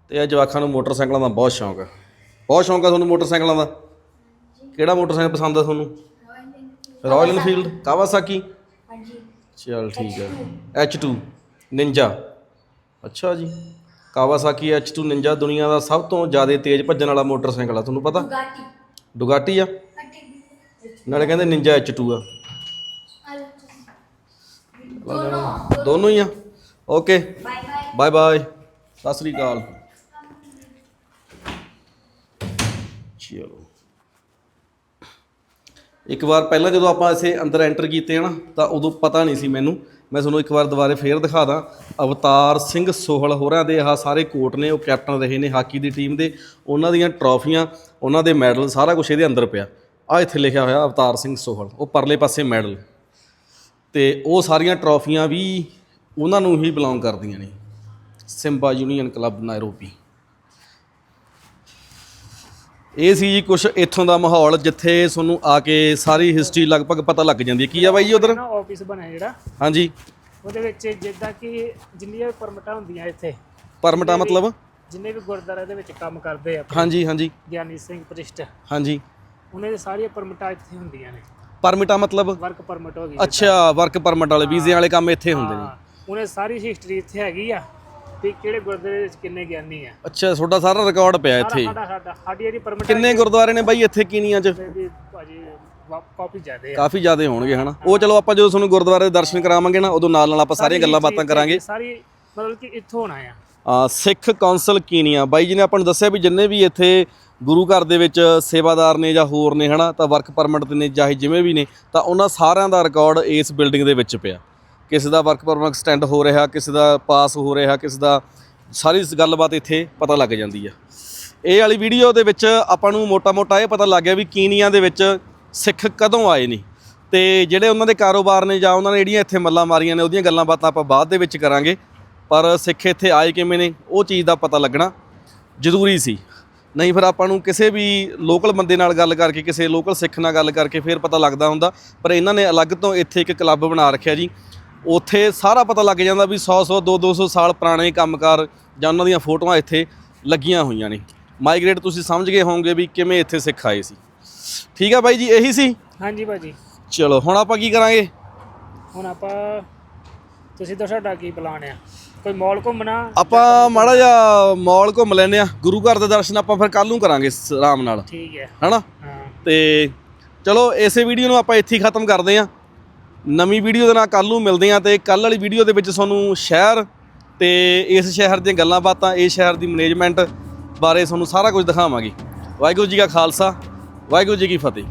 ਤੇ ਇਹ ਜਵਾਕਾਂ ਨੂੰ ਮੋਟਰਸਾਈਕਲਾਂ ਦਾ ਬਹੁਤ ਸ਼ੌਂਕ ਹੈ ਬਹੁਤ ਸ਼ੌਂਕ ਆ ਤੁਹਾਨੂੰ ਮੋਟਰਸਾਈਕਲਾਂ ਦਾ? ਕਿਹੜਾ ਮੋਟਰਸਾਈਕਲ ਪਸੰਦ ਆ ਤੁਹਾਨੂੰ? ਰਾਇਲ ਐਨਫੀਲਡ ਕਾਵਾਸਾਕੀ
ਹਾਂਜੀ।
ਚਲ ਠੀਕ ਹੈ H2 ਨਿੰਜਾ ਅੱਛਾ ਜੀ। ਕਾਵਾਸਾਕੀ H2 ਨਿੰਜਾ ਦੁਨੀਆ ਦਾ ਸਭ ਤੋਂ ਜ਼ਿਆਦਾ ਤੇਜ਼ ਭੱਜਣ ਵਾਲਾ ਮੋਟਰਸਾਈਕਲ ਆ ਤੁਹਾਨੂੰ ਪਤਾ?
ਗਾਟੀ
ਡੁਗਾਟੀ ਆ? ਨਾਲੇ ਕਹਿੰਦੇ ਨਿੰਜਾ H2 ਆ। ਦੋਨੋਂ ਹੀ ਆ। Okay
bye bye
bye bye Sat Sri ਅਕਾਲ। ਚਲੋ। ਇੱਕ ਵਾਰ ਪਹਿਲਾਂ ਜਦੋਂ ਆਪਾਂ ਇਸੇ ਅੰਦਰ ਐਂਟਰ ਕੀਤੇ ਆ ਨਾ ਤਾਂ ਉਦੋਂ ਪਤਾ ਨਹੀਂ ਸੀ ਮੈਨੂੰ। ਮੈਂ ਤੁਹਾਨੂੰ ਇੱਕ ਵਾਰ ਦੁਬਾਰੇ ਫੇਰ ਦਿਖਾ ਦਾਂ। ਅਵਤਾਰ ਸਿੰਘ ਸੋਹਲ ਹੋਰਾਂ ਦੇ ਆਹ ਸਾਰੇ ਕੋਟ ਨੇ, ਉਹ ਕੈਪਟਨ ਰਹੇ ਨੇ ਹਾਕੀ ਦੀ ਟੀਮ ਦੇ। ਉਹਨਾਂ ਦੀਆਂ ਟਰੋਫੀਆਂ ਉਹਨਾਂ ਦੇ ਮੈਡਲ ਸਾਰਾ ਕੁਝ ਇਹਦੇ ਅੰਦਰ ਪਿਆ। ਆ ਇੱਥੇ ਲਿਖਿਆ ਹੋਇਆ ਅਵਤਾਰ ਸਿੰਘ ਸੋਹਲ, ਉਹ ਪਰਲੇ ਪਾਸੇ ਮੈਡਲ ਤੇ ਉਹ ਸਾਰੀਆਂ ਟਰੋਫੀਆਂ ਵੀ ਉਹਨਾਂ ਨੂੰ ਹੀ ਬਿਲੋਂਗ ਕਰਦੀਆਂ ਨੇ। ਸਿੰਬਾ ਯੂਨੀਅਨ ਕਲੱਬ ਨਾਇਰੋਬੀ ਇਹ ਸੀ ਜੀ ਕੁਝ ਇੱਥੋਂ ਦਾ ਮਾਹੌਲ ਜਿੱਥੇ ਤੁਹਾਨੂੰ ਆ ਕੇ ਸਾਰੀ ਹਿਸਟਰੀ ਲਗਭਗ ਪਤਾ ਲੱਗ ਜਾਂਦੀ ਹੈ। ਕੀ ਆ ਬਾਈ ਜੀ ਉਧਰ?
ਆਫਿਸ ਬਣਿਆ ਜਿਹੜਾ।
ਹਾਂਜੀ।
ਉਹਦੇ ਵਿੱਚ ਜਿੱਦਾਂ ਕਿ ਜਿੰਨੀਆਂ ਪਰਮਿਟਾਂ ਹੁੰਦੀਆਂ ਇੱਥੇ।
ਪਰਮਿਟਾ ਮਤਲਬ?
ਜਿੰਨੇ ਵੀ ਗੁਰਦੁਆਰੇ ਦੇ ਵਿੱਚ ਕੰਮ ਕਰਦੇ ਆ।
ਹਾਂਜੀ ਹਾਂਜੀ।
ਗਿਆਨੀ ਸਿੰਘ ਪ੍ਰਿਸ਼ਟ
ਹਾਂਜੀ।
ਉਹਨਾਂ ਦੇ ਸਾਰੀਆਂ ਪਰਮਿਟਾਂ ਇੱਥੇ ਹੁੰਦੀਆਂ ਨੇ।
ਪਰਮਿਟਾ ਮਤਲਬ?
ਵਰਕ ਪਰਮਿਟ ਹੋ ਗਈ
ਅੱਛਾ ਵਰਕ ਪਰਮਿਟ ਵਾਲੇ ਵੀਜ਼ੇ ਵਾਲੇ ਕੰਮ ਇੱਥੇ ਹੁੰਦੇ ਨੇ।
ਉਹਨੇ ਸਾਰੀ ਹਿਸਟਰੀ ਇੱਥੇ ਹੈਗੀ ਆ। ਵੀ ਕਿਹੜੇ ਗੁਰਦੁਆਰੇ ਵਿੱਚ ਕਿੰਨੇ ਗਿਆਨੀ ਆ?
ਅੱਛਾ ਤੁਹਾਡਾ ਸਾਰਾ ਰਿਕਾਰਡ ਪਿਆ ਇੱਥੇ
ਸਾਡਾ ਸਾਡਾ ਸਾਡੀ ਜਿਹੜੀ ਪਰਮਿਟ
ਕਿੰਨੇ ਗੁਰਦੁਆਰੇ ਨੇ ਬਾਈ ਇੱਥੇ ਕੀਨੀਆਂ 'ਚ?
ਭਾਜੀ ਕਾਫੀ ਜ਼ਿਆਦੇ ਆ।
ਕਾਫੀ ਜ਼ਿਆਦੇ ਹੋਣਗੇ ਹਨਾ? ਉਹ ਚਲੋ ਆਪਾਂ ਜਦੋਂ ਤੁਹਾਨੂੰ ਗੁਰਦੁਆਰੇ ਦੇ ਦਰਸ਼ਨ ਕਰਾਵਾਂਗੇ ਨਾ ਉਦੋਂ ਨਾਲ ਨਾਲ ਆਪਾਂ ਸਾਰੀਆਂ ਗੱਲਾਂ ਬਾਤਾਂ ਕਰਾਂਗੇ।
ਸਾਰੀ ਮਤਲਬ ਕਿ ਇੱਥੋਂ ਹੋਣਾ ਆ।
ਅ, ਸਿੱਖ ਕੌਂਸਲ ਕੀਨੀਆ ਬਾਈ ਜੀ ਨੇ ਆਪਾਂ ਨੂੰ ਦੱਸਿਆ ਵੀ ਜਿੰਨੇ ਵੀ ਇੱਥੇ ਗੁਰੂ ਘਰ ਦੇ ਵਿੱਚ ਸੇਵਾਦਾਰ ਨੇ ਜਾਂ ਹੋਰ ਨੇ ਹਨਾ? ਤਾਂ ਵਰਕ ਪਰਮਿਟ ਤੇ ਨੇ ਚਾਹੇ ਜਿਵੇਂ ਵੀ ਨੇ ਤਾਂ ਉਹਨਾਂ ਸਾਰਿਆਂ ਦਾ ਰਿਕਾਰਡ ਇਸ ਬਿਲਡਿੰਗ ਦੇ ਵਿੱਚ ਪਿਆ। ਕਿਸੇ ਦਾ ਵਰਕ ਪਰਮਿਟ ਐਕਸਟੈਂਡ ਹੋ ਰਿਹਾ, ਕਿਸੇ ਦਾ ਪਾਸ ਹੋ ਰਿਹਾ, ਕਿਸੇ ਦਾ ਸਾਰੀ ਗੱਲਬਾਤ ਇੱਥੇ ਪਤਾ ਲੱਗ ਜਾਂਦੀ ਆ। ਇਹ ਵਾਲੀ ਵੀਡੀਓ ਦੇ ਵਿੱਚ ਆਪਾਂ ਨੂੰ ਮੋਟਾ-ਮੋਟਾ ਇਹ ਪਤਾ ਲੱਗ ਗਿਆ ਵੀ ਕੀਨੀਆ ਦੇ ਵਿੱਚ ਸਿੱਖ ਕਦੋਂ ਆਏ ਨੇ। ਤੇ ਜਿਹੜੇ ਉਹਨਾਂ ਦੇ ਕਾਰੋਬਾਰ ਨੇ ਜਾਂ ਉਹਨਾਂ ਨੇ ਜਿਹੜੀਆਂ ਇੱਥੇ ਮੱਲਾਂ ਮਾਰੀਆਂ ਨੇ, ਉਹਦੀਆਂ ਗੱਲਾਂ ਬਾਤਾਂ ਆਪਾਂ ਬਾਅਦ ਦੇ ਵਿੱਚ ਕਰਾਂਗੇ। ਪਰ ਸਿੱਖ ਇੱਥੇ ਆਏ ਕਿਵੇਂ ਨੇ, ਉਹ ਚੀਜ਼ ਦਾ ਪਤਾ ਲੱਗਣਾ ਜ਼ਰੂਰੀ ਸੀ। ਨਹੀਂ ਫਿਰ ਆਪਾਂ ਨੂੰ ਕਿਸੇ ਵੀ ਲੋਕਲ ਬੰਦੇ ਨਾਲ ਗੱਲ ਕਰਕੇ, ਕਿਸੇ ਲੋਕਲ ਸਿੱਖ ਨਾਲ ਗੱਲ ਕਰਕੇ ਫਿਰ ਪਤਾ ਲੱਗਦਾ ਹੁੰਦਾ। ਪਰ ਇਹਨਾਂ ਨੇ ਅਲੱਗ ਤੋਂ ਇੱਥੇ ਇੱਕ ਕਲੱਬ ਬਣਾ ਰੱਖਿਆ ਜੀ। ਉੱਥੇ ਸਾਰਾ ਪਤਾ ਲੱਗ ਜਾਂਦਾ ਵੀ 100 100 2 200 ਸਾਲ ਪੁਰਾਣੇ ਕੰਮਕਾਰ ਜਾਂ ਉਹਨਾਂ ਦੀਆਂ ਫੋਟੋਆਂ ਇੱਥੇ ਲੱਗੀਆਂ ਹੋਈਆਂ ਨੇ। ਮਾਈਗ੍ਰੇਟ ਤੁਸੀਂ ਸਮਝ ਗਏ ਹੋਵੋਗੇ ਵੀ ਕਿਵੇਂ ਇੱਥੇ ਸਿੱਖ ਆਏ ਸੀ। ਠੀਕ ਆ ਬਾਈ ਜੀ ਇਹੀ ਸੀ?
ਹਾਂਜੀ ਭਾਜੀ।
ਚਲੋ ਹੁਣ ਆਪਾਂ ਕੀ ਕਰਾਂਗੇ?
ਹੁਣ ਆਪਾਂ ਤੁਸੀਂ ਦੱਸੋ ਤੁਹਾਡਾ ਕੀ ਪਲਾਨ ਆ? ਕੋਈ ਮਾਲ ਘੁੰਮਣਾ
ਆਪਾਂ ਮਾੜਾ ਜਿਹਾ ਮਾਲ ਘੁੰਮ ਲੈਨੇ ਆ। ਗੁਰੂ ਘਰ ਦੇ ਦਰਸ਼ਨ ਆਪਾਂ ਫਿਰ ਕੱਲ ਨੂੰ ਕਰਾਂਗੇ ਸ- ਆਰਾਮ ਨਾਲ।
ਠੀਕ ਹੈ।
ਹਨਾ?
ਹਾਂ।
ਤੇ ਚਲੋ ਇਸੇ ਵੀਡੀਓ ਨੂੰ ਆਪਾਂ ਇੱਥੇ ਹੀ ਖਤਮ ਕਰਦੇ ਆਂ ਨਵੀਂ ਵੀਡੀਓ ਦੇ ਨਾਲ ਕੱਲ ਨੂੰ ਮਿਲਦੇ ਆਂ ਤੇ ਕੱਲ ਵਾਲੀ ਵੀਡੀਓ ਦੇ ਵਿੱਚ ਤੁਹਾਨੂੰ ਸ਼ਹਿਰ ਤੇ ਇਸ ਸ਼ਹਿਰ ਦੀਆਂ ਗੱਲਾਂ ਬਾਤਾਂ, ਇਸ ਸ਼ਹਿਰ ਦੀ ਮੈਨੇਜਮੈਂਟ ਬਾਰੇ ਤੁਹਾਨੂੰ ਸਾਰਾ ਕੁਝ ਦਿਖਾਵਾਂਗੇ। ਵਾਹਿਗੁਰੂ ਜੀ ਕਾ ਖਾਲਸਾ, ਵਾਹਿਗੁਰੂ ਜੀ ਕੀ ਫਤਿਹ।